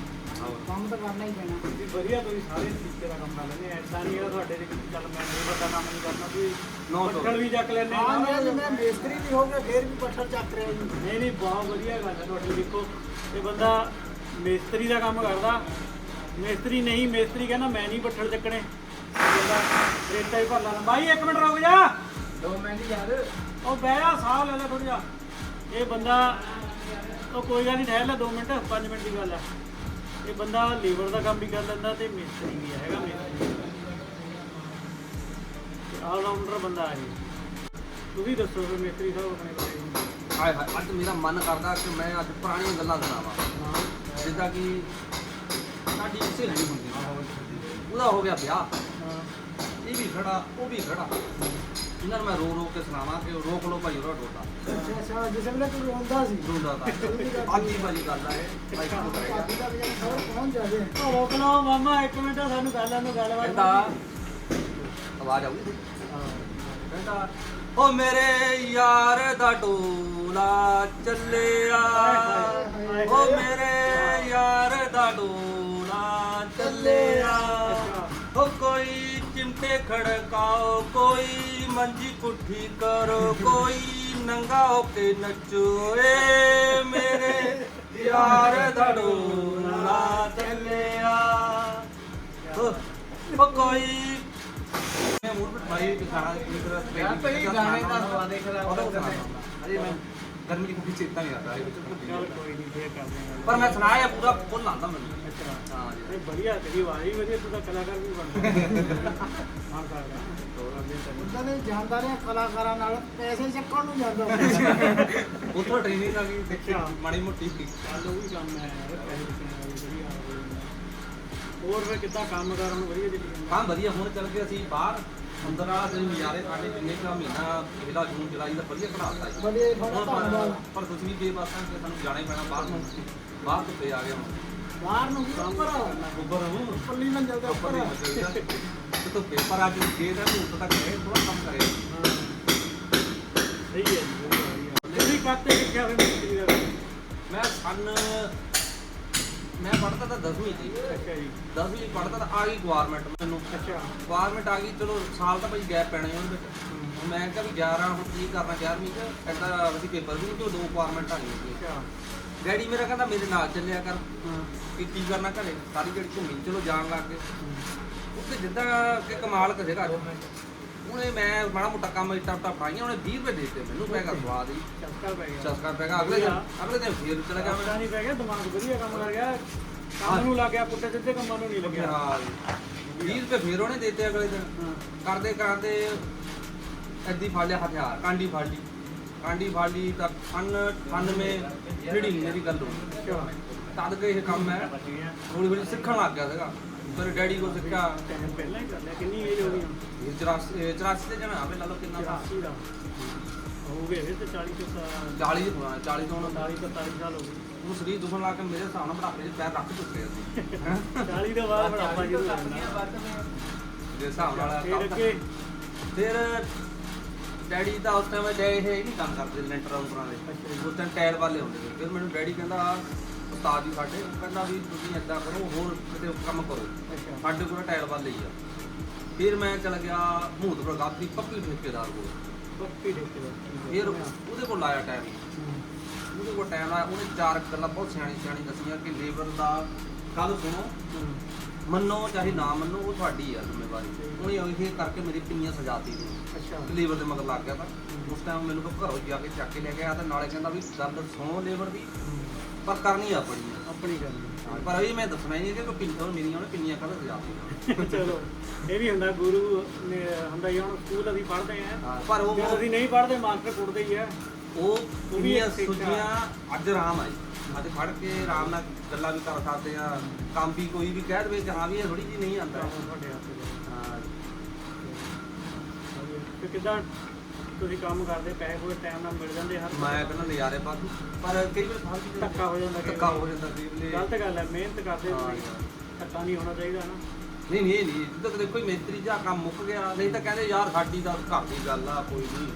ਕੰਮ ਤਾਂ ਕਰਨਾ ਹੀ ਪੈਣਾ। ਤੁਸੀਂ ਵਧੀਆ ਤੁਸੀਂ ਸਾਰੇ ਤਰੀਕੇ ਦਾ ਕੰਮ ਕਰ ਲੈਂਦੇ ਆ ਐਸਾ ਨਹੀਂ ਹੈ ਤੁਹਾਡੇ ਦੇ ਵਿੱਚ ਚੱਲ ਮੈਂ ਨਹੀਂ ਵੱਡਾ ਕੰਮ ਨਹੀਂ ਕਰਨਾ ਤੁਸੀਂ No, no. ਪੱਠਲ ਵੀ ਚੱਕ ਹਾਂ। ਮੈਂ ਮੈਂ ਮੇਸਤਰੀ ਵੀ ਹੋ ਗਿਆ ਫਿਰ ਵੀ ਪੱਥਰ ਚੱਕ ਰਿਹਾ ਜੀ। ਨਹੀਂ ਨਹੀਂ ਬਹੁਤ ਵਧੀਆ ਗੱਲ ਹੈ ਤੁਹਾਡੀ ਦੇਖੋ। ਇਹ ਬੰਦਾ ਮੇਸਤਰੀ ਦਾ ਕੰਮ ਕਰਦਾ। ਮੇਸਤਰੀ ਨਹੀਂ ਮੇਸਤਰੀ ਕਹਿੰਦਾ ਮੈਂ ਨਹੀਂ ਪੱਠਲ ਚੱਕਣੇ। ਰੇਤਾ ਹੀ ਭਰ ਲੈਣਾ ਬਾਈ ਇੱਕ ਮਿੰਟ ਰੁਕ ਜਾ। ਦੋ ਮਿੰਟ ਯਾਰ। ਉਹ ਬਹਿ ਜਾ ਸਾਹ ਲੈ ਲੈ ਥੋੜਾ ਜਿਹਾ। ਇਹ ਬੰਦਾ ਉਹ ਕੋਈ ਗੱਲ ਨਹੀਂ ਠਹਿਰ ਲੈ 2 ਮਿੰਟ 5 ਮਿੰਟ ਦੀ ਗੱਲ ਹੈ ਇਹ ਬੰਦਾ ਲੇਬਰ ਦਾ ਕੰਮ ਵੀ ਕਰ ਲੈਂਦਾ ਤੇ ਮਿਸਤਰੀ ਵੀ ਹੈਗਾ ਮਿਸਤਰੀ ਆਲ ਰਾਊਂਡਰ ਬੰਦਾ ਹੈ। ਤੁਸੀਂ ਦੱਸੋ ਫਿਰ ਮਿਸਤਰੀ ਸਾਹਿਬ ਆਪਣੇ ਬਾਰੇ। ਹਾਏ ਹਾਏ ਅੱਜ ਮੇਰਾ ਮਨ ਕਰਦਾ ਕਿ ਮੈਂ ਅੱਜ ਪੁਰਾਣੀਆਂ ਗੱਲਾਂ ਸੁਣਾਵਾਂ। ਜਿੱਦਾਂ ਕਿ ਸਾਡੀ ਸਹੇਲੀ ਹੁੰਦੀ। ਸੀ। ਉਹਦਾ ਹੋ ਗਿਆ ਵਿਆਹ। ਇਹ ਵੀ ਖੜਾ ਉਹ ਵੀ ਖੜਾ। ਇਹਨਾਂ ਨੂੰ ਮੈਂ ਰੋ ਰੋ ਕੇ ਸੁਣਾਵਾਂ ਕਿ ਰੋਕ ਲਓ ਭਾਈ ਉਹਦਾ ਡੋਡਾ। ਅੱਛਾ ਅੱਛਾ ਜਿਸ ਵੇਲੇ ਤੂੰ ਰੋਂਦਾ ਸੀ। ਡੋਡਾ ਦਾ ਅੱਜ ਹੀ ਭਾਜੀ ਗੱਲ ਆ ਇਹ ਭਾਈ ਨੂੰ ਕਰੇਗਾ ਭਾਬੀ ਦਾ ਵਜਨ ਹੋਰ ਪਹੁੰਚ ਜਾਵੇ? ਉਹ ਰੋਕ ਲਓ ਮਾਮਾ ਇੱਕ ਮਿੰਟ ਸਾਨੂੰ ਗੱਲਾਂ ਨੂੰ ਗੱਲਬਾਤ ਕਹਿੰਦਾ ਆਵਾਜ਼ ਆਉਂਦੀ ਕਹਿੰਦਾ ਓ ਮੇਰੇ ਯਾਰ ਦਾ ਡੋਲਾ ਚੱਲਿਆ। ਓ ਮੇਰੇ ਯਾਰ ਦਾ ਡੋਲਾ ਚੱਲਿਆ। ਓ ਕੋਈ ਚਿਮਟੇ ਖੜਕਾਓ ਕੋਈ ਮੰਜੀ ਪੁੱਠੀ ਕਰੋ ਕੋਈ ਨੰਗਾ ਹੋ ਕੇ ਨੱਚੋ ਏ ਮੇਰੇ ਯਾਰ ਦਾ ਡੋਲਾ ਚੱਲਿਆ ਓ ਕੋਈ ਮੈਂ ਮੂਡ ਭਾਈ ਦਿਖਾਣਾ ਕੀ ਤਰ੍ਹਾਂ ਗਾਣੇ ਦਾ ਸਵਾਦ ਹੀ ਖਰਾਬ ਉਹਦਾ ਕਰ ਦਿੰਦੇ। ਸੁਣਾਉਣਾ। ਅਜੇ ਮੈਂ ਗਰਮੀ ਦੀ ਕੋਈ ਚੇਤਾ ਨਹੀਂ ਆਉਂਦਾ ਇਹ ਵਿੱਚ ਚੱਲ ਕੋਈ ਨਹੀਂ ਫੇਰ ਕਰਦੇ ਹਾਂ ਪਰ ਮੈਂ ਸੁਣਾਇਆ ਪੂਰਾ ਫੁੱਲ ਆਉਂਦਾ ਮੈਨੂੰ। ਅੱਛਾ। ਹਾਂ ਜੀ। ਇਹ ਵਧੀਆ ਤੇਰੀ ਆਵਾਜ਼ ਹੀ ਵਧੀਆ ਤੂੰ ਤਾਂ ਕਲਾਕਾਰ ਵੀ ਬਣਦਾ ਉਹਨਾਂ ਨੇ ਜਾਂਦਾ ਰਿਹਾ ਕਲਾਕਾਰਾਂ ਨਾਲ ਪੈਸੇ ਚੱਕਣ ਨੂੰ ਜਾਂਦਾ। ਉੱਥੋਂ ਟ੍ਰੇਨਿੰਗ ਆ ਗਈ ਅੱਛਾ। ਮਾੜੀ ਮੋਟੀ। ਚੱਲ ਉਹ ਵੀ ਕੰਮ ਹੈ ਪੈਸੇ ਕਿੰਨੇ ਵਾਲੀ ਵਧੀਆ ਹੋ। ਹੋਰ ਫਿਰ ਕਿੱਦਾਂ ਕੰਮ ਕਰ ਹੁਣ ਵਧੀਆ ਚੱਲੀ ਜਾਂਦਾ ਹਾਂ ਵਧੀਆ ਹੁਣ ਚੱਲ ਗਏ ਅਸੀਂ ਬਾਹਰ। ਅੰਦਰ ਦਿਨ ਨਜ਼ਾਰੇ ਸਾਡੇ ਜਿੰਨੇ ਕੁ ਮਹੀਨਾ ਪਹਿਲਾ ਜੂਨ ਜੁਲਾਈ ਦਾ ਵਧੀਆ ਬਣਾਤਾ ਜੀ। ਬੜੇ ਬੜਾ ਪਰ ਧੰਨਵਾਦ। ਪਰ ਕੁਝ ਵੀ ਬੇਬਸਾਂ ਕਿ ਸਾਨੂੰ ਜਾਣਾ ਹੀ ਪੈਣਾ ਬਾਹਰ ਨੂੰ ਬਾਹਰ ਤੋਂ ਪੇ ਆ ਗਏ ਹੁਣ? ਬਾਹਰ ਨੂੰ ਕੀ ਉੱਪਰ ਉੱਪਰ ਨੂੰ ਪੱਲੀ ਨਾਲ ਚੱਲਦਾ ਉੱਪਰ ਬਚੇਗਾ ਤੇ ਪੇਪਰ ਅੱਜ ਦੇ ਦਾ ਤੂੰ ਤੱਕ ਹੈ ਥੋੜਾ ਕੰਮ ਕਰੇ। ਸਹੀ ਹੈ ਜੀ ਕਾਤੇ ਕਿੱਥੇ ਹੋਏ ਮਿਸਤਰੀ ਦਾ ਮੈਂ ਸੰਨ ਮੈਂ ਪੜ੍ਹਦਾ ਤਾਂ 10ਵੀਂ ਚ ਅੱਛਾ ਜੀ। 10ਵੀਂ ਪੜ੍ਹਦਾ ਤਾਂ ਆ ਗਈ ਗਵਰਨਮੈਂਟ ਮੈਨੂੰ। ਅੱਛਾ। ਗਵਰਨਮੈਂਟ ਆ ਗਈ ਚਲੋ ਸਾਲ ਤਾਂ ਭਾਈ ਗੈਪ ਪੈਣਾ ਹੀ ਉਹਦੇ ਵਿੱਚ। ਮੈਂ ਕਿਹਾ ਵੀ 11 ਹੁਣ ਕੀ ਕਰਨਾ 11ਵੀਂ ਚ ਕਹਿੰਦਾ ਅਸੀਂ ਪੇਪਰ ਵੀ ਤੇ ਦੋ ਗਵਰਨਮੈਂਟ ਆਣੀ ਸੀ। ਅੱਛਾ। ਡੈਡੀ ਮੇਰਾ ਕਹਿੰਦਾ ਮੇਰੇ ਨਾਲ ਚੱਲਿਆ ਕਰ। ਕਿ ਕੀ ਕਰਨਾ ਘਰੇ? ਸਾਰੀ ਜਿਹੜੀ ਘੁੰਮੀ ਚਲੋ ਜਾਣ ਲੱਗ ਗਏ। ਉੱਥੇ ਜਿੱਦਾਂ ਕਿ ਕਮਾਲ ਕਿਸੇ ਘਰ। ਉਹਨੇ ਮੈਂ ਮਾੜਾ ਮੋਟਾ ਕੰਮ ਇੱਟਾ ਉੱਟਾ ਪਾਈਆਂ ਉਹਨੇ 20 ਰੁਪਏ ਦੇ ਦਿੱਤੇ ਮੈਨੂੰ ਪੈ ਗਿਆ ਸਵਾਦ ਹੀ ਚਸਕਾ ਪੈ ਗਿਆ। ਚਸਕਾ ਪੈ ਗਿਆ ਅਗਲੇ ਦਿਨ ਅਗਲੇ ਦਿਨ ਫੇਰ ਚਲਾ ਗਿਆ ਪਤਾ ਨਹੀਂ ਪੈ ਗਿਆ ਦਿਮਾਗ ਵਧੀਆ ਕੰਮ ਕਰ ਗਿਆ। ਕੰਮ ਨੂੰ ਲੱਗ ਗਿਆ ਪੁੱਟੇ ਸਿੱਧੇ ਕੰਮਾਂ ਨੂੰ ਨਹੀਂ ਮੈਂ ਲੱਗਿਆ। ਹਾਂ 20 ਰੁਪਏ ਫੇਰ ਉਹਨੇ ਦਿੱਤੇ ਅਗਲੇ ਦਿਨ। ਹਾਂ। ਕਰਦੇ ਕਰਦੇ ਐਦੀ ਫੜ ਲਿਆ ਹਥਿਆਰ ਕਾਂਡੀ ਫੜ ਲਈ। ਕਾਂਡੀ ਫੜ ਲਈ ਤਾਂ 98 ਰੀਡਿੰਗ ਮੇਰੀ ਗੱਲ ਅੱਛਾ। ਤਦ ਕੇ ਇਹ ਕੰਮ ਹੈ ਹੌਲੀ ਹੌਲੀ ਸਿੱਖਣ ਲੱਗ ਗਿਆ ਸੀਗਾ। ਮੇਰੇ ਡੈਡੀ ਕੋਲ ਸਿੱਖਿਆ ਟਾਈਮ ਪਹਿਲਾਂ ਹੀ ਕਰ ਲਿਆ ਕਿੰਨੀ ਏਜ ਹੋ ਗਈ ਹੁਣ ਇਹ 84 ਇਹ 84 ਤੇ ਜਣਾ ਆਪੇ ਲਾ ਲਓ ਕਿੰਨਾ ਸਾਲ 84 ਦਾ। ਹੋ ਗਏ ਫਿਰ ਤੇ 40 ਤੋਂ 40 ਤੋਂ 40 ਤੋਂ 40 ਤੋਂ 45 ਸਾਲ ਹੋ ਗਏ। ਉਹ ਸਰੀਰ ਦੁਖਣ ਲੱਗ ਕੇ ਮੇਰੇ ਹਿਸਾਬ ਨਾਲ ਬੁਢਾਪੇ 'ਚ ਪੈਰ ਰੱਖ ਚੁੱਕੇ ਅਸੀਂ। ਹੈਂ? 40 ਤੋਂ ਬਾਅਦ ਬੜਾਪਾ ਸ਼ੁਰੂ ਹੋ ਜਾਂਦਾ ਦੇ ਹਿਸਾਬ ਨਾਲ ਫਿਰ ਕੰਮ ਅੱਗੇ। ਫਿਰ ਡੈਡੀ ਤਾਂ ਉਸ ਟਾਈਮ ਜੇ ਇਹ ਨਹੀਂ ਕੰਮ ਕਰਦੇ ਲੈਂਟਰ ਉਪਰਾਂ ਦੇ ਉਸ ਟਾਈਮ ਟਾਇਲ ਵਾਲੇ ਹੁੰਦੇ ਸੀ ਫਿਰ ਮੈਨੂੰ ਡੈਡੀ ਕਹਿੰਦਾ ਉਸਤਾਦ ਜੀ ਸਾਡੇ ਉਹ ਕਹਿੰਦਾ ਵੀ ਤੁਸੀਂ ਏਦਾਂ ਕਰੋ ਹੋਰ ਕਿਤੇ ਕੰਮ ਕਰੋ। ਅੱਛਾ। ਸਾਡੇ ਕੋਲ ਟਾਇਲ ਵਾਲੇ ਹੀ ਆ। ਫਿਰ ਮੈਂ ਚਲ ਗਿਆ ਮੂਹਤਪੁਰ ਗਾਤਰੀ ਪੱਕੀ ਠੇਕੇਦਾਰ ਕੋਲ। ਪੱਕੀ ਠੇਕੇ ਦਾ ਫਿਰ ਉਹਦੇ ਕੋਲ ਲਾਇਆ ਟਾਈਮ ਉਹਦੇ ਕੋਲ ਟਾਈਮ ਲਾਇਆ ਉਹਨੇ ਚਾਰ ਗੱਲਾਂ ਬਹੁਤ ਸਿਆਣੀ ਸਿਆਣੀ ਦੱਸੀਆਂ ਕਿ ਲੇਬਰ ਦਾ ਗੱਲ ਸੁਣੋ। ਮੰਨੋ ਚਾਹੇ ਨਾ ਮੰਨੋ ਉਹ ਤੁਹਾਡੀ ਆ ਜ਼ਿੰਮੇਵਾਰੀ। ਉਹਨੇ ਇਹ ਕਰਕੇ ਮੇਰੀ ਪਿੰਨੀਆਂ ਸਜਾਤੀ ਸੀ। ਅੱਛਾ। ਲੇਬਰ ਦੇ ਮਗਰ ਲੱਗ ਗਿਆ ਤਾਂ। ਉਸ ਟਾਈਮ ਮੈਨੂੰ ਘਰੋਂ ਜਾ ਕੇ ਚੱਕ ਕੇ ਲੈ ਕੇ ਆਇਆ ਤੇ ਨਾਲੇ ਕਹਿੰਦਾ ਵੀ ਗੱਲ ਸੁਣੋ ਲੇਬਰ ਦੀ। ਪਰ ਕਰਨੀ ਆਪਣੀ। ਆ। ਆਪਣੀ ਗੱਲ ਪਰ ਇਹ ਮੈਂ ਦੱਸਣਾ ਹੀ ਨਹੀਂ ਕਿ ਕੋਈ ਪਿੰਨੀਆਂ ਮੇਰੀਆਂ ਉਹਨੇ ਪਿੰਨੀਆਂ ਕਦੋਂ ਸਜਾਤੀਆਂ ਚਲੋ ਇਹ ਵੀ ਹੁੰਦਾ ਗੁਰੂ ਨੇ ਹੁੰਦਾ ਹੀ ਹੁਣ ਸਕੂਲ ਅਸੀਂ ਪੜ੍ਹਦੇ ਆਂ। ਪਰ ਉਹ ਜੇ ਅਸੀਂ ਨਹੀਂ ਪੜ੍ਹਦੇ ਮਾਸਟਰ ਕੁੱਟਦੇ ਹੀ ਆ। ਉਹ ਵੀ ਪਿੰਨੀਆਂ। ਸੁਜੀਆਂ ਅੱਜ ਆਰਾਮ ਆਈ ਅੱਜ ਫੜ ਕੇ ਆਰਾਮ ਨਾਲ ਗੱਲਾਂ ਵੀ ਕਰ ਸਕਦੇ ਆ ਕੰਮ ਵੀ ਕੋਈ ਵੀ ਕਹਿ ਦੇਵੇ ਕਿ ਹਾਂ ਵੀ ਇਹ ਥੋੜੀ ਜੀ ਨਹੀਂ ਆਉਂਦਾ। ਤੁਹਾਡੇ ਹੱਥ ਦੇ। ਹਾਂ। ਤੇ ਕਿੱਦਾਂ ਤੁਸੀਂ ਕੰਮ ਕਰਦੇ ਪੈਸੇ ਕੋਈ ਟਾਈਮ ਨਾਲ ਮਿਲ ਜਾਂਦੇ ਹਰ ਮੈਂ ਕਹਿੰਦਾ ਨਜ਼ਾਰੇ ਬਾਕੀ ਪਰ ਕਈ ਵਾਰ ਫਾਲਤੂ ਜਿਹੇ- ਧੱਕਾ ਹੋ ਜਾਂਦਾ ਕਈ ਧੱਕਾ ਵਾਰ। ਹੋ ਜਾਂਦਾ ਕਈ ਵੇਲੇ ਗਲਤ ਗੱਲ ਹੈ ਮਿਹਨਤ ਕਰਦੇ ਹਾਂ। ਤੁਸੀਂ। ਯਾਰ। ਧੱਕਾ ਨਹੀਂ ਹੋਣਾ ਚਾਹੀਦਾ ਨਾ। ਨਹੀਂ ਨਹੀਂ ਇਹ ਨਹੀਂ ਜਿੱਦਾਂ ਕਦੇ ਕੋਈ ਮਿਸਤਰੀ ਜਾਂ ਕੰਮ ਮੁੱਕ ਗਿਆ ਨਹੀਂ ਤਾਂ ਕਹਿੰਦੇ ਯਾਰ ਸਾਡੀ ਤਾਂ ਘਰ ਦੀ ਗੱਲ ਆ ਕੋਈ ਨਹੀਂ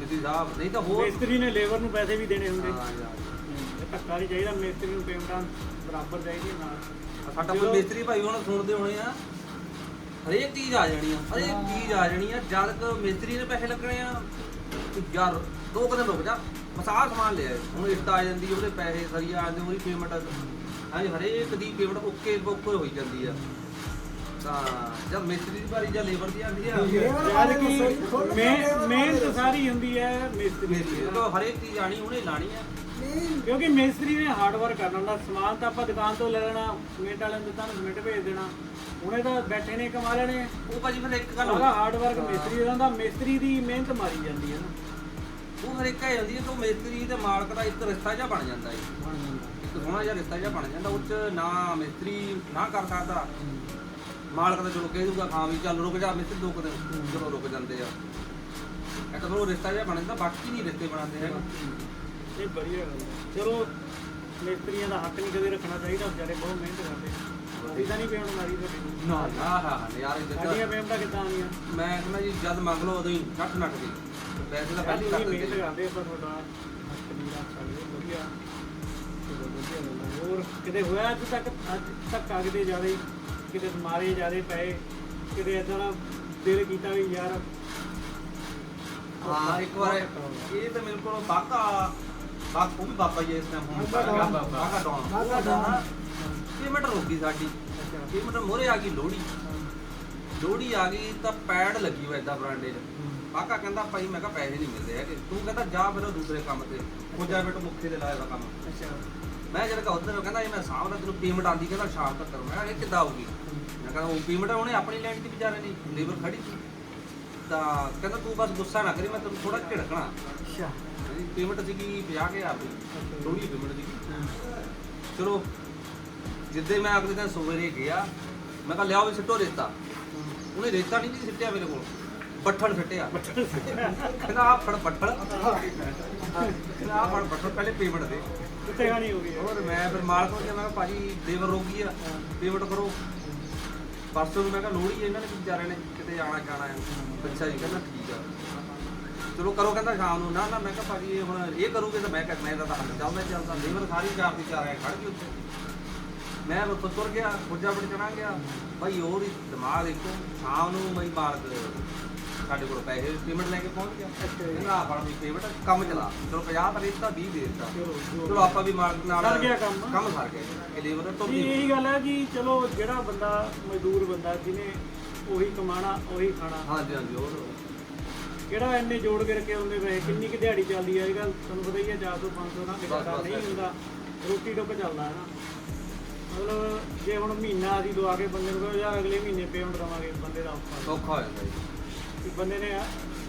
ਕਿਤੇ ਸਾਹਿਬ ਨਹੀਂ ਤਾਂ ਹੋਰ ਮਿਸਤਰੀ ਨੇ ਲੇਬਰ ਨੂੰ ਪੈਸੇ ਵੀ ਦੇਣੇ ਹੁੰਦੇ। ਹਾਂ ਯਾਰ। ਇਹ ਧੱਕਾ ਨਹੀਂ ਚਾਹੀਦਾ ਮਿਸਤਰੀ ਨੂੰ ਪੇਮੈਂਟਾਂ ਬਰਾਬਰ ਚਾਹੀਦੀਆਂ ਨਾਲ। ਸਾਡਾ ਜਦੋਂ- ਕੋਈ ਮਿਸਤਰੀ ਭਾਈ ਹੁਣ ਸੁਣਦੇ ਹੋਣੇ ਆ ਹਰੇਕ ਚੀਜ਼ ਆ ਜਾਣੀ ਆ ਹਰੇਕ ਚੀਜ਼ ਆ ਜਾਣੀ ਆ ਜਦ ਮਿਸਤਰੀ ਨੇ ਪੈਸੇ ਲੱਗਣੇ ਆ ਯਾਰ ਦੋ ਕੁ ਦਿਨ ਰੁਕ ਜਾ। ਬਸ ਆਹ ਸਮਾਨ ਲਿਆ ਹੁਣ ਇੱਟ ਆ ਜਾਂਦੀ ਉਹਦੇ ਪੈਸੇ ਸਰੀ ਆ ਜਾਂਦੇ ਉਹਦੀ ਪੇਮੈਂਟ ਹਾਂਜੀ ਹਰੇਕ ਦੀ ਪੇਮੈਂਟ ਓਕੇ ਓਕੇ ਹੋਈ ਜਾਂਦੀ ਆ। ਤਾਂ ਜਦ ਮਿਸਤਰੀ ਦੀ ਵਾਰੀ ਜਾਂ ਲੇਬਰ ਦੀ ਆਉਂਦੀ ਆ। ਜਦ ਕਿ ਮਿਹ- ਮਿਹਨਤ ਸਾਰੀ ਹੁੰਦੀ ਹੈ ਮਿਸਤਰੀ ਦੀ ਤੋਂ ਹਰੇਕ ਚੀਜ਼ ਆਣੀ ਉਹਨੇ ਲਾਣੀ ਆ। ਕਿਉਂਕਿ ਮਿਸਤਰੀ ਨੇ ਹਾਰਡ ਵਰਕ ਕਰਨਾ ਹੁੰਦਾ। ਸਮਾਨ ਤਾਂ ਆਪਾਂ ਦੁਕਾਨ ਤੋਂ ਲੈ ਲੈਣਾ ਸਮਿੰਟ ਵਾਲਿਆਂ ਨੂੰ ਤੁਹਾਨੂੰ ਸਮਿੰਟ ਭੇਜ ਦੇਣਾ। ਉਹਨੇ ਤਾਂ ਬੈਠੇ ਨੇ ਕਮਾ ਲੈਣੇ ਉਹ ਭਾਜੀ ਫਿਰ ਇੱਕ ਗੱਲ ਹੋਈ। ਹਾਰਡ ਵਰਕ ਮਿਸਤਰੀ ਦਾ ਹੁੰਦਾ ਮਿਸਤਰੀ ਦੀ ਮਿਹਨਤ ਮਾਰੀ ਜਾਂਦੀ ਹੈ ਨਾ। ਉਹ ਆ ਜਾਂਦੀ ਹੈ ਤਾਂ ਮਿਸਤਰੀ ਤੇ ਮਾਲਕ ਦਾ ਇੱਕ ਰਿਸ਼ਤਾ ਜਿਹਾ ਬਣ ਜਾਂਦਾ ਹੈ ਇੱਕ ਸੋਹਣਾ ਜਿਹਾ ਰਿਸ਼ਤਾ ਜਿਹਾ ਬਣ ਜਾਂਦਾ ਉਹ 'ਚ ਨਾ ਮਿਸਤਰੀ ਨਾ ਕਰ ਸਕਦਾ। ਮਾਲਕ ਤਾਂ ਚਲੋ ਕਹਿ ਦੂਗਾ ਹਾਂ ਵੀ ਚੱਲ ਰੁਕ ਜਾ ਮਿਸਤਰੀ ਦੋ। ਕੁ ਦਿਨ ਚਲੋ ਰੁਕ ਜਾਂਦੇ ਆ। ਇੱਕ ਤਾਂ ਉਹ ਰਿਸ਼ਤਾ ਜਿਹਾ ਬਣ ਜਾਂਦਾ ਬਾਕੀ ਨਹੀਂ ਰਿਸ਼ਤੇ ਬਣਾਉਂਦੇ ਹੈਗੇ। ਇਹ ਵਧੀਆ ਗੱਲ ਹੈ ਚਲੋ ਮਿਸਤਰੀਆਂ ਦਾ ਹੱਕ ਨਹੀਂ ਕਦੇ ਰੱਖਣਾ ਚਾਹੀਦਾ ਵਿਚਾਰੇ ਬਹੁਤ ਮਿਹਨਤ ਕਰਦੇ ਉਹਦਾ ਨਹੀਂ ਪੇਮੈਂਟ ਮਾਰੀ ਤੁਹਾਡੀ। ਨੂੰ। ਨਾ ਹਾਂ ਹਾਂ ਯਾਰ ਇਹ ਸਾਡੀਆਂ ਦੇਖੋ ਪੇਮੈਂਟਾਂ ਕਿੱਦਾਂ ਆਉਂਦੀਆਂ ਮੈਂ ਕਹਿੰਦਾ ਜੀ ਜਦ ਮੰਗ ਲਓ ਉਦੋਂ ਹੀ ਨੱਠ ਨੱਠ ਗਈ ਪੈਸੇ ਤਾਂ ਪਹਿਲੀ ਕਰ ਤੁਸੀਂ ਮਿਹਨਤ ਦਿੰਦੇ ਕਰਦੇ ਪਰ ਤੁਹਾਡਾ ਹੱਕ ਨਹੀਂ ਰੱਖ ਸਕਦੇ। ਵਧੀਆ। ਚਲੋ ਵਧੀਆ ਗੱਲ ਹੈ। ਹੋਰ ਕਿਤੇ ਹੋਇਆ ਅੱਜ ਤੱਕ? ਅੱਜ ਤੱਕ ਅਗਦੇ ਜ਼ਿਆਦਾ ਕਿਤੇ ਮਾਰੇ ਜਿਆਦੇ ਪਏ। ਕਿਤੇ ਇਦਾਂ ਦਾ ਦਿਲ ਕੀਤਾ ਵੀ ਯਾਰ। ਹਾਂ ਇੱਕ ਵਾਰ ਇਹ ਤਾਂ ਮੇਰੇ ਕੋਲ ਬਾਕਾ ਬਾਕ ਉਹ ਵੀ ਬਾਬਾ ਜੀ ਇਸ ਟਾਈਮ ਹੁਣ। Bagha don. Bagha don Bagha don. Payment ਰੁਕ ਗਈ ਸਾਡੀ। ਅੱਛਾ। ਪੇਮੈਂਟ ਮੋਰੇ ਆ ਗਈ ਲੋੜੀ ਲੋਹੜੀ ਆ ਗਈ ਤਾਂ ਪੈਡ ਲੱਗੀ ਹੋਇਆ ਏਦਾਂ ਬਰਾਂਡੇ 'ਚ। ਕਾਕਾ ਕਹਿੰਦਾ ਭਾਈ ਮੈਂ ਕਿਹਾ ਪੈਸੇ ਨਹੀਂ ਮਿਲਦੇ ਹੈਗੇ। ਤੂੰ ਕਹਿੰਦਾ ਜਾ ਫਿਰ ਦੂਸਰੇ ਕੰਮ ਤੇ। ਉਹ ਜਾ ਬੇਟਾ ਮੁੱਖੇ ਤੇ ਲਾਇਆ ਦਾ ਕੰਮ। ਅੱਛਾ। ਮੈਂ ਉਧਰ ਕਹਿੰਦਾ ਇਹ ਮੈਂ ਸਾਹਬ ਦਾ ਤੈਨੂੰ ਪੇਮੈਂਟ ਆਂਦੀ ਕਹਿੰਦਾ ਸ਼ਾਮ ਤੱਕ ਕਰੋ। ਮੈਂ ਕਿਹਾ ਇਹ ਕਿੱਦਾਂ ਆਊਗੀ? ਮੈਂ ਕਹਿੰਦਾ ਉਹ ਪੇਮੈਂਟ ਉਹਨੇ ਆਪਣੀ ਲੈਣ ਦੀ ਵਿਚਾਰੇ ਨੇ। ਲੇਬਰ ਖੜੀ ਸੀ। ਤਾਂ ਕਹਿੰਦਾ ਤੂੰ ਬਸ ਗੁੱਸਾ ਨਾ ਕਰੀ ਮੈਂ ਤੈਨੂੰ ਥੋੜਾ ਝਿੜਕਣਾ। ਅੱਛਾ। ਪੇਮੈਂਟ ਸੀਗੀ 50000 ਦੀ। ਥੋੜੀ ਪੇਮੈਂਟ ਸੀਗੀ। ਚਲੋ ਜਿੱਦੇ ਮੈਂ ਅਗਲੇ ਦਿਨ ਸਵੇਰੇ ਗਿਆ ਮੈਂ ਕਿਹਾ ਲਿਆਓ ਸਿੱਟੋ ਰੇਤਾ। ਉਹਨੇ ਰੇਤਾ ਨਹੀਂ ਜੀ ਸਿੱਟਿਆ ਮੇਰੇ ਕੋਲ। ਬੱਠਲ ਸਿੱਟਿਆ। ਕਹਿੰਦਾ ਆ ਫੜ ਬੱਠਲ। ਕਹਿੰਦਾ ਆ ਫੜ ਬੱਠਲ ਪਹਿਲੇ ਪੇਮੈਂਟ ਦੇ। ਕਿੱਥੇ ਗਾਣੀ ਹੋ ਗਈ। ਹੋਰ ਮੈਂ ਫਿਰ ਮਾਲਕ ਨੂੰ ਕਿਹਾ ਮੈਂ ਕਿਹਾ ਭਾਜੀ ਲੇਬਰ ਰੋਗੀ ਆ। ਪੇਮੈਂਟ ਕਰੋ। ਪਰਸੋਂ ਨੂੰ ਮੈਂ ਕਿਹਾ ਲੋਹੜੀ ਹੈ, ਇਹਨਾਂ ਨੇ ਵਿਚਾਰਿਆਂ ਨੇ ਕਿਤੇ ਆਣਾ ਜਾਣਾ ਹੈ। ਅੱਛਾ ਜੀ ਕਹਿੰਦਾ ਠੀਕ ਆ। ਚਲੋ ਕਰੋ ਕਹਿੰਦਾ ਸ਼ਾਮ ਨੂੰ। ਨਾ ਨਾ ਮੈਂ ਕਿਹਾ ਭਾਜੀ ਇਹ ਹੁਣ ਇਹ ਕਰੂਗੇ ਤਾਂ ਮੈਂ ਕਰਨਾ ਇਹਦਾ ਤਾਂ ਹੱਲ ਚੱਲਦਾ ਚੱਲਦਾ। ਲੇਬਰ ਸਾਰੀ ਚਾਰ ਦੀ ਚਾਰ ਖੜ ਗਈ ਉੱਥੇ। ਮੈਂ ਉੱਥੋਂ ਤੁਰ ਗਿਆ ਪੁੱਜਾ ਬੜ ਚੜਾ ਗਿਆ। ਭਾਈ ਹੋਰ ਹੀ ਦਿਮਾਗ ਇੱਕੋ ਸ਼ਾਮ ਨੂੰ ਮੈਂ ਮਾਲਕ ਸਾਡੇ ਕੋਲ ਪੈਸੇ ਪੇਮੈਂਟ ਲੈ ਕੇ ਪਹੁੰਚ ਗਿਆ ਕਹਿੰਦਾ ਆ ਫੜ ਵੀ ਪੇਮੈਂਟ ਕੰਮ ਚਲਾ। ਚਲੋ 50 ਤਾਂ ਰੇਤਾ 20 ਦੇ ਦਿੱਤਾ। ਚਲੋ ਆਪਾਂ ਵੀ ਮਾਲਕ ਨਾਲ ਸਰ ਗਿਆ ਕੰਮ। ਕੰਮ ਸਰ ਗਿਆ ਇਹ ਲੇਬਰ ਤੋਂ ਜੀ ਇਹੀ ਗੱਲ ਹੈ ਕਿ ਚਲੋ ਜਿਹੜਾ ਬੰਦਾ ਮਜ਼ਦੂਰ ਬੰਦਾ ਜਿਹਨੇ ਉਹੀ ਕਮਾਣਾ ਉਹੀ ਖਾਣਾ। ਹਾਂਜੀ ਹਾਂਜੀ ਹੋਰ ਕਿਹੜਾ ਇੰਨੇ ਜੋੜ ਕੇ ਰੱਖੇ ਹੁੰਦੇ ਪਏ? ਕਿੰਨੀ ਕਿ ਦਿਹਾੜੀ ਚੱਲਦੀ ਹੈ ਅੱਜ ਕੱਲ ਤੁਹਾਨੂੰ ਪਤਾ ਹੀ ਹੈ 400 500 ਨਾਲ ਗੁਜ਼ਾਰਾ ਨਹੀਂ। ਹੁੰਦਾ। ਰੋਟੀ ਟੁੱਕ ਚੱਲਦਾ ਹੈ ਨਾ? ਮਤਲਬ ਜੇ ਹੁਣ ਮਹੀਨਾ ਅਸੀਂ ਦਵਾ ਕੇ ਬੰਦੇ ਨੂੰ ਕਹੋ ਯਾਰ ਅਗਲੇ ਮਹੀਨੇ ਪੇਮੈਂਟ ਦਵਾਂਗੇ ਬੰਦੇ ਦਾ ਔਖਾ ਹੋ ਜਾਂਦਾ ਬੰਦੇ ਨੇ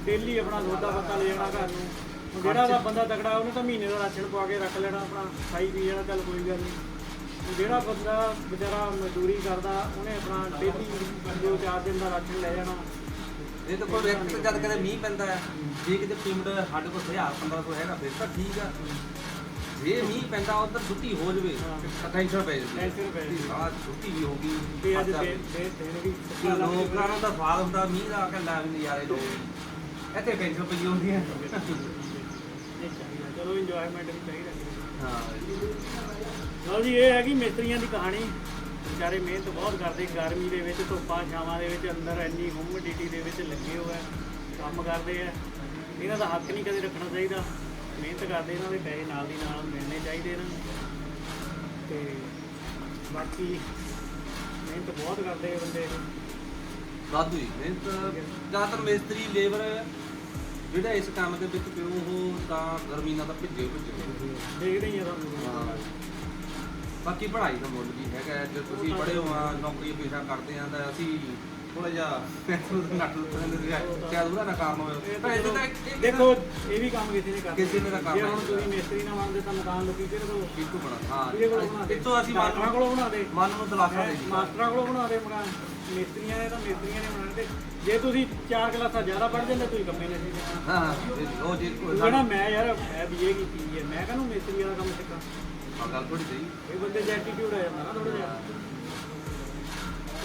ਡੇਲੀ ਆਪਣਾ ਸੌਦਾ ਪੱਤਾ ਲੈ ਜਾਣਾ ਘਰ ਨੂੰ। ਹੁਣ ਜਿਹੜਾ ਦਾ ਬੰਦਾ ਤਕੜਾ ਉਹਨੇ ਤਾਂ ਮਹੀਨੇ ਦਾ ਰਾਸ਼ਨ ਪਵਾ ਕੇ ਰੱਖ ਲੈਣਾ ਆਪਣਾ ਖਾਈ ਪੀ ਜਾਣਾ ਚੱਲ ਕੋਈ ਗੱਲ ਨਹੀਂ। ਜਿਹੜਾ ਬੰਦਾ ਵਿਚਾਰਾ ਮਜ਼ਦੂਰੀ ਕਰਦਾ ਉਹਨੇ ਆਪਣਾ ਡੇਲੀ ਜੋ ਚਾਰ ਦਿਨ ਦਾ ਰਾਸ਼ਨ ਲੈ ਜਾਣਾ। ਇਹ ਤਾਂ ਕੋਈ ਵਿਅਕਤੀ ਜਦ ਕਦੇ ਮੀਂਹ ਪੈਂਦਾ ਹੈ ਜੇ ਕਿਤੇ ਪੇਮੈਂਟ ਸਾਡੇ ਕੋਲ 1000 1500 ਹੈਗਾ ਫਿਰ ਤਾਂ ਠੀਕ ਆ। ਜੇ ਮੀਂਹ ਪੈਂਦਾ ਉਧਰ ਛੁੱਟੀ ਹੋ ਜਵੇ ਤਾਂ ਟੈਨਸ਼ਨ ਪੈ ਜਾਂਦੀ Tension ਪੈ ਜਾਂਦੀ। ਆ ਛੁੱਟੀ ਵੀ ਹੋ ਗਈ ਤੇ ਅੱਜ ਦੇ ਵੀ। ਲੋਕਾਂ ਨੂੰ ਤਾਂ ਸਵਾਦ ਹੁੰਦਾ ਮੀਂਹ ਦਾ ਕਿ ਲੈ ਵੀ ਨਜ਼ਾਰੇ ਲੋ ਇੱਥੇ ਟੈਨਸ਼ਨ ਪਈ ਹੁੰਦੀ ਹੈ। ਚਾਹੀਦਾ ਚਲੋ ਇੰਜੋਇਮੈਂਟ ਵੀ ਚਾਹੀਦਾ। ਹਾਂ। ਲਓ ਜੀ ਇਹ ਹੈਗੀ ਮਿਸਤਰੀਆਂ ਦੀ ਕਹਾਣੀ। ਵਿਚਾਰੇ ਮਿਹਨਤ ਬਹੁਤ ਕਰਦੇ ਗਰਮੀ ਦੇ ਵਿੱਚ ਧੁੱਪਾਂ ਛਾਵਾਂ ਦੇ ਵਿੱਚ ਅੰਦਰ ਇੰਨੀ ਹਿਊਮਿਡਿਟੀ ਦੇ ਵਿੱਚ ਲੱਗੇ ਹੋਏ ਆ ਕੰਮ ਕਰਦੇ ਆ। ਇਹਨਾਂ ਦਾ ਹੱਕ ਨਹੀਂ ਕਦੇ ਰੱਖਣਾ ਚਾਹੀਦਾ। ਮਿਹਨਤ ਕਰਦੇ ਇਹਨਾਂ ਦੇ ਪੈਸੇ ਨਾਲ ਦੀ ਨਾਲ ਮਿਲਣੇ ਚਾਹੀਦੇ ਨੂੰ। ਤੇ ਬਾਕੀ ਮਿਹਨਤ ਬਹੁਤ ਕਰਦੇ ਆ ਬੰਦੇ। ਵਾਧੂ ਹੀ ਮਿਹਨਤ ਜ਼ਿਆਦਾਤਰ ਮਿਸਤਰੀ ਲੇਬਰ ਜਿਹੜਾ ਇਸ ਕੰਮ ਦੇ ਵਿੱਚ ਪਿਓ ਉਹ ਤਾਂ ਗਰਮੀ ਨਾਲ ਤਾਂ ਭਿੱਜੇ ਭਿੱਜੇ ਦੇਖਦੇ ਹੀ ਆ ਤੁਹਾਨੂੰ। ਬਾਕੀ ਪੜ੍ਹਾਈ ਦਾ ਮੁੱਲ ਵੀ ਹੈਗਾ। ਜੇ ਤੁਸੀਂ ਪੜ੍ਹੇ ਹੋ ਆ ਨੌਕਰੀ ਪੇਸ਼ਾ ਕਰਦੇ ਆ ਤਾਂ ਅਸੀਂ ਥੋੜਾ ਜਿਹਾ ਨੱਟ ਲੈਂਦੇ ਸੀ ਕਿਆ ਉਹਦਾ ਨਾ ਕਾਰਨ ਹੋਇਆ। ਤਾਂ ਇਹਦੇ ਤਾਂ ਇੱਕ- ਦੇਖੋ ਇਹ ਵੀ ਕੰਮ ਕਿਸੇ ਨੇ ਕਰਨਾ। ਕਿਸੇ ਨੇ ਤਾਂ ਕਰਨਾ ਜੇ ਹੁਣ ਹੀ ਤੁਸੀਂ ਮਿਸਤਰੀ ਨਾ ਬਣਦੇ ਤਾਂ ਮਕਾਨ ਲੋਕੀ ਕਿਹਦੇ ਕੋਲ ਕਿੱਥੋਂ ਬਣਾ ਹਾਂ ਇਹਦੇ ਕੋਲ ਬਣਾ ਦੇ। ਇੱਥੋਂ ਅਸੀਂ ਮਾਸਟਰਾਂ ਮਨ ਕੋਲੋਂ ਬਣਾ ਦੇ। ਮਨ ਨੂੰ ਦਿਲਾਸਾ ਦੇ ਹੈਂ, ਮਾਸਟਰਾਂ ਕੋਲੋਂ ਬਣਾ ਦੇ ਮਕਾਨ। ਮਿਸਤਰੀਆਂ ਨੇ ਤਾਂ ਮਿਸਤਰੀਆਂ ਨੇ ਬਣਾਉਣੇ ਤੇ ਜੇ ਤੁਸੀਂ ਚਾਰ ਕਲਾਸਾਂ ਜ਼ਿਆਦਾ ਪੜ੍ਹ ਜਾਂਦੇ ਤੁਸੀਂ ਕੰਮੇ ਨਹੀਂ ਸੀ ਹਾਂ ਹਾਂ ਇਹ- ਉਹ ਜੇ ਕੋਈ ਜਿਹੜਾ ਮੈਂ ਯਾਰ ਮੈਂ ਬੀਏ ਕੀਤੀ ਹੈ ਮੈਂ ਕਹਿੰਦਾ ਮਿਸਤਰੀ ਵਾਲਾ ਕੰਮ ਸਿੱਖਾਂ? ਹਾਂ, ਗੱਲ ਥੋੜੀ ਸਹੀ। ਇਹ ਬੰਦੇ ਦਾ ਐਟੀਟਿਊਡ ਆ ਜਾਂਦਾ ਨਾ ਥੋੜਾ ਜਿਹਾ।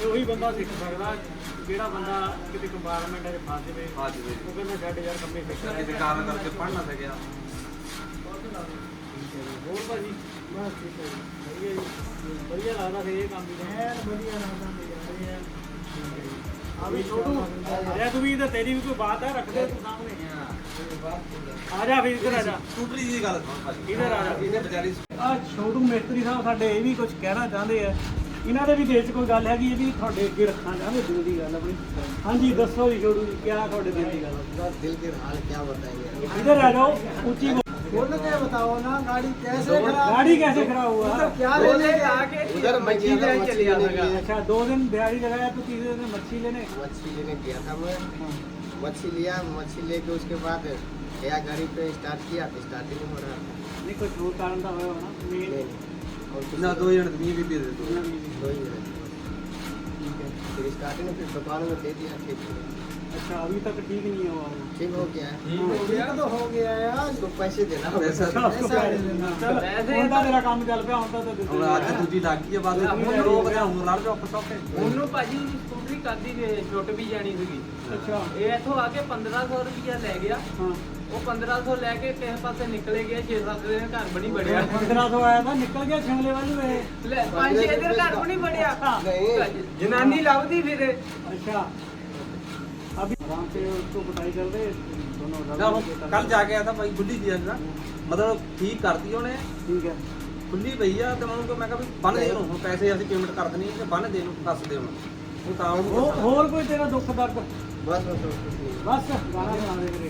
ਉਹੀ ਬੰਦਾ ਸਿੱਖ ਸਕਦਾ ਜਿਹੜਾ ਬੰਦਾ ਕਿਤੇ ਕੰਪਾਰਟਮੈਂਟ 'ਚ ਫਸ ਜਾਵੇ। ਆ ਜਵੇ। ਉਹ ਕਹਿੰਦਾ ਛੱਡ ਯਾਰ ਕੰਮੇ ਸਿੱਖ ਕਿਸੇ ਕਾਰਨ ਕਰਕੇ ਪੜ੍ਹ ਨਾ ਸਕਿਆ। ਹੋਰ ਭਾਜੀ? ਬਸ ਠੀਕ ਹੈ ਜੀ। ਵਧੀਆ ਜੀ। ਵਧੀਆ ਲੱਗਦਾ ਸੀ ਇਹ ਕੰਮ ਵੀ ਤਾਂ। ਐਨ ਵਧੀਆ ਲੱਗਦਾ ਵਧੀਆ ਆ ਵੀ ਛੋਟੂ ਆ ਜਾ ਤੂੰ ਵੀ ਤਾਂ ਤੇਰੀ ਵੀ ਕੋਈ ਬਾਤ ਹੈ ਰੱਖ ਦੇ। ਤੂੰ ਸਾਹਮਣੇ ਆ ਜਾ ਫਿਰ ਇੱਧਰ ਆ ਜਾ। ਸਕੂਟਰੀ ਦੀ ਗੱਲ ਸੁਣ ਭਾਜੀ। ਇੱਧਰ ਆ ਜਾ। ਇਹਨੇ ਵਿਚਾਰੀ ਆ ਛੋਟੂ ਮੇਸਤਰੀ ਸਾਹਿਬ ਸਾਡੇ ਇਹ ਵੀ ਕੁਝ ਕਹਿਣਾ ਚਾਹੁੰਦੇ ਆ। ਇਹਨਾਂ ਦੇ ਵੀ ਦਿਲ 'ਚ ਕੋਈ ਗੱਲ ਹੈਗੀ ਇਹ ਵੀ ਤੁਹਾਡੇ ਅੱਗੇ ਰੱਖਣਾ ਚਾਹੁੰਦੇ ਦਿਲ ਦੀ ਗੱਲ ਆਪਣੀ ਹਾਂਜੀ ਦੱਸੋ ਜੀ ਛੋਟੂ ਜੀ ਕਿਆ ਤੁਹਾਡੇ ਦਿਲ ਦੀ ਗੱਲ बस दिल के हाल क्या बताएंगे इधर आ जाओ ऊंची बो- बोल के बताओ ना गाड़ी कैसे खराब गाड़ी कैसे खराब हुआ उधर क्या लेने के आके उधर मैं गया था मछली लेने के लिए अच्छा दो दिन दिहाड़ी लगाया तो तीसरे दिन मच्छी लेने मछली लेने गया था मैं मछली लिया मछली लेके उसके बाद गया गाड़ी पे स्टार्ट किया तो स्टार्ट ही नहीं हो रहा था नहीं कुछ और कारण था होगा ना नहीं मेन नहीं ना दो जन तुम्हें भी दे दो ठीक है फिर स्टार्टिंग में फिर दुकानों में दे दिया खेत अच्छा अभी तक ठीक नहीं हुआ वो ठीक हो गया है ठीक तो हो गया यार उसको पैसे देना होगा पैसा ऐसा है लेना। चल ਹੁਣ ਤਾਂ ਤੇਰਾ ਕੰਮ ਚੱਲ ਪਿਆ ਹੁਣ ਤਾਂ ਤੇ ਹੁਣ ਅੱਜ ਦੂਜੀ ਲੱਗ ਗਈ ਆ ਬਾਅਦ ਹੁਣ ਰੋਕ ਦਿਆ ਹੁਣ ਲੜ ਜਾ ਔਖੇ ਸੌਖੇ ਉਹਨੂੰ ਭਾਜੀ ਉਹਦੀ ਸਕੂਟਰੀ ਕਰਦੀ ਤੇ ਛੁੱਟ ਵੀ ਜਾਣੀ ਸੀਗੀ ਅੱਛਾ ਇਹ ਇੱਥੋਂ ਆ ਕੇ 1500 ਰੁਪਇਆ ਲੈ ਗਿਆ ਹਾਂ ਉਹ 1500 ਲੈ ਕੇ ਕਿਸੇ ਪਾਸੇ ਨਿਕਲੇ ਗਿਆ 6-7 ਦਿਨ ਘਰ ਬਣੀ ਬੜਿਆ 1500 ਆਇਆ ਤਾਂ ਨਿਕਲ ਗਿਆ ਛਿੰਗਲੇ ਵਾਲੀ ਵੇ ਲੈ 5-6 ਦਿਨ ਘਰ ਬਣੀ ਬੜਿਆ नहीं ਜਨਾਨੀ ਲੱਭਦੀ ਫਿਰ अच्छा अभी आराम से उसको कुटाई कर दे दोनों ਨਾ रल ਹੁਣ के कर ਕੱਲ दे। ਜਾ ਕੇ ਆਇਆ ਤਾਂ ਭਾਈ ਬੁੱਢੀ ਦੀ ਅੱਜ ਨਾ ਮਤਲਬ ਠੀਕ ਕਰਤੀ ਉਹਨੇ ठीक है ਖੁੱਲੀ ਪਈ ਆ ਤੇ ਮੈਨੂੰ ਮੈਂ ਕਿਹਾ ਵੀ ਬੰਨ ਦੇ ਉਹਨੂੰ ਹੁਣ ਪੈਸੇ ਅਸੀਂ ਪੇਮੈਂਟ ਕਰ ਦੇਣੀ ਕਿ ਬੰਨ ਦੇ ਨੂੰ ਦੱਸ ਦੇ ਹੁਣ ਉਹ ਤਾਂ ਉਹਨੂੰ ਹੋਰ ਦੱਸਣਾ। ਹੋਰ ਕੋਈ ਤੇਰਾ ਦੁੱਖ ਦਰਦ बस बस और कुछ नहीं ਬਸ ਗਾਣਾ ਸੁਣਾ ਦੇ ਵੀਰੇ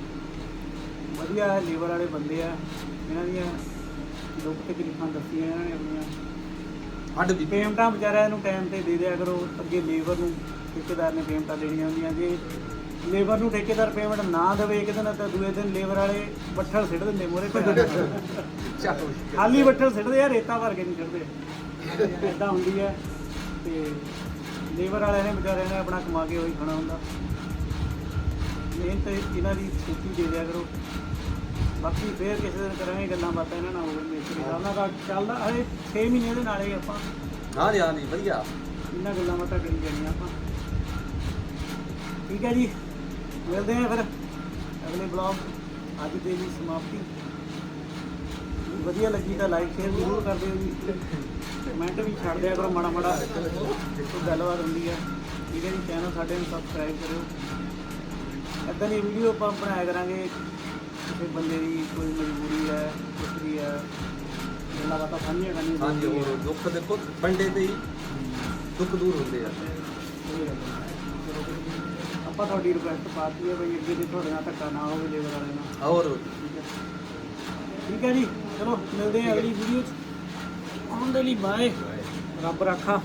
ਵਧੀਆ ਹੈ ਲੀਵਰ ਵਾਲੇ ਬੰਦੇ ਆ। ਇਹਨਾਂ ਦੀਆਂ ਦੁੱਖ ਤਕਲੀਫਾਂ ਦੱਸੀਆਂ ਇਹਨਾਂ ਨੇ ਆਪਣੀਆਂ। ਹੱਡ ਵੀ ਪੇਮੈਂਟਾਂ ਵਿਚਾਰਿਆਂ ਨੂੰ ਟਾਈਮ ਤੇ ਦੇ ਦਿਆ ਕਰੋ ਅੱਗੇ ਲੇਬਰ ਨੂੰ ਠੇਕੇਦਾਰ ਨੇ ਪੇਮੈਂਟਾਂ ਦੇਣੀਆਂ ਹੁੰਦੀਆਂ ਜੇ ਲੇਬਰ ਨੂੰ ਠੇਕੇਦਾਰ ਪੇਮੈਂਟ ਨਾ ਦੇਵੇ ਇੱਕ ਦਿਨ ਤਾਂ ਦੂਏ ਦਿਨ ਲੇਬਰ ਵਾਲੇ ਬੱਠਲ ਸਿੱਟ ਦਿੰਦੇ ਮੋਰੇ ਚੱਲ। ਖਾਲੀ ਬੱਠਲ ਸਿੱਟਦੇ ਆ ਰੇਤਾ ਭਰ ਕੇ ਨਹੀਂ ਸਿੱਟਦੇ। ਐਦਾਂ ਹੁੰਦੀ ਹੈ ਤੇ ਲੇਬਰ ਵਾਲਿਆਂ ਨੇ ਵਿਚਾਰਿਆਂ ਨੇ ਆਪਣਾ ਕਮਾ ਕੇ ਉਹੀ ਖਾਣਾ ਹੁੰਦਾ। ਮਿਹਨਤ ਇਹਨਾਂ ਦੀ ਛੇਤੀ ਦੇ ਦਿਆ ਕਰੋ। ਬਾਕੀ ਫੇਰ ਕਿਸੇ ਦਿਨ ਕਰਾਂਗੇ ਗੱਲਾਂ ਬਾਤਾਂ ਇਹਨਾਂ ਨਾਲ ਹੋਰ ਮੇਸਤਰੀ ਸਾਹਿਬ ਨਾਲ ਤਾਂ ਚੱਲਦਾ ਹਜੇ 6 ਮਹੀਨੇ ਦੇ ਨਾਲੇ ਆਪਾਂ। ਹਾਂ ਜੀ ਹਾਂ ਜੀ ਵਧੀਆ। ਇਹਨਾਂ ਗੱਲਾਂ ਬਾਤਾਂ ਕਰੀ ਜਾਣੀਆਂ ਆਪਾਂ। ਠੀਕ ਹੈ ਜੀ ਮਿਲਦੇ ਹਾਂ ਫਿਰ ਅਗਲੇ ਬਲੌਗ ਅੱਜ ਦੇ ਲਈ ਸਮਾਪਤੀ। ਵਧੀਆ ਲੱਗੀ ਤਾਂ ਲਾਈਕ ਸ਼ੇਅਰ ਜ਼ਰੂਰ ਕਰ ਦਿਓ ਜੀ। ਕਮੈਂਟ ਵੀ ਛੱਡ ਦਿਆ ਕਰੋ ਮਾੜਾ ਮਾੜਾ। ਕੋਈ ਗੱਲਬਾਤ ਹੁੰਦੀ ਹੈ। ਠੀਕ ਹੈ ਜੀ ਚੈਨਲ ਸਾਡੇ ਨੂੰ ਸਬਸਕ੍ਰਾਈਬ ਕਰਿਓ। ਇੱਦਾਂ ਦੀ ਵੀਡੀਓ ਆਪਾਂ ਬਣਾਇਆ ਕਰਾਂਗੇ। ਕਿਸੇ ਬੰਦੇ ਦੀ ਕੋਈ ਮਜਬੂਰੀ ਹੈ ਕੁਛ ਵੀ ਹੈ ਗੱਲਾਂ ਬਾਤਾਂ ਸਾਂਝੀਆਂ ਕਰਨੀਆਂ ਹਾਂ ਜੀ ਜ਼ਰੂਰੀ ਹੈ। ਹੋਰ ਦੁੱਖ ਦੇਖੋ ਬੰਡੇ ਤੇ ਹੀ ਦੁੱਖ ਦੂਰ ਹੁੰਦੇ ਆ। ਆਪਾਂ ਤੁਹਾਡੀ ਰਿਕੁਐਸਟ ਪਾਤੀ ਹੈ ਬਈ ਅੱਗੇ ਦੇ ਤੁਹਾਡੇ ਨਾਲ ਧੱਕਾ ਨਾ ਹੋਵੇ ਲੇਬਰ ਵਾਲਿਆਂ ਨਾਲ। ਹੋਰ। ਠੀਕ ਹੈ। ਠੀਕ ਹੈ ਜੀ। ਚਲੋ ਮਿਲਦੇ ਹਾਂ ਅਗਲੀ ਵੀਡੀਓ 'ਚ। ਆਉਣ ਦੇ ਲਈ ਬਾਏ ਰੱਬ ਰਾਖਾ।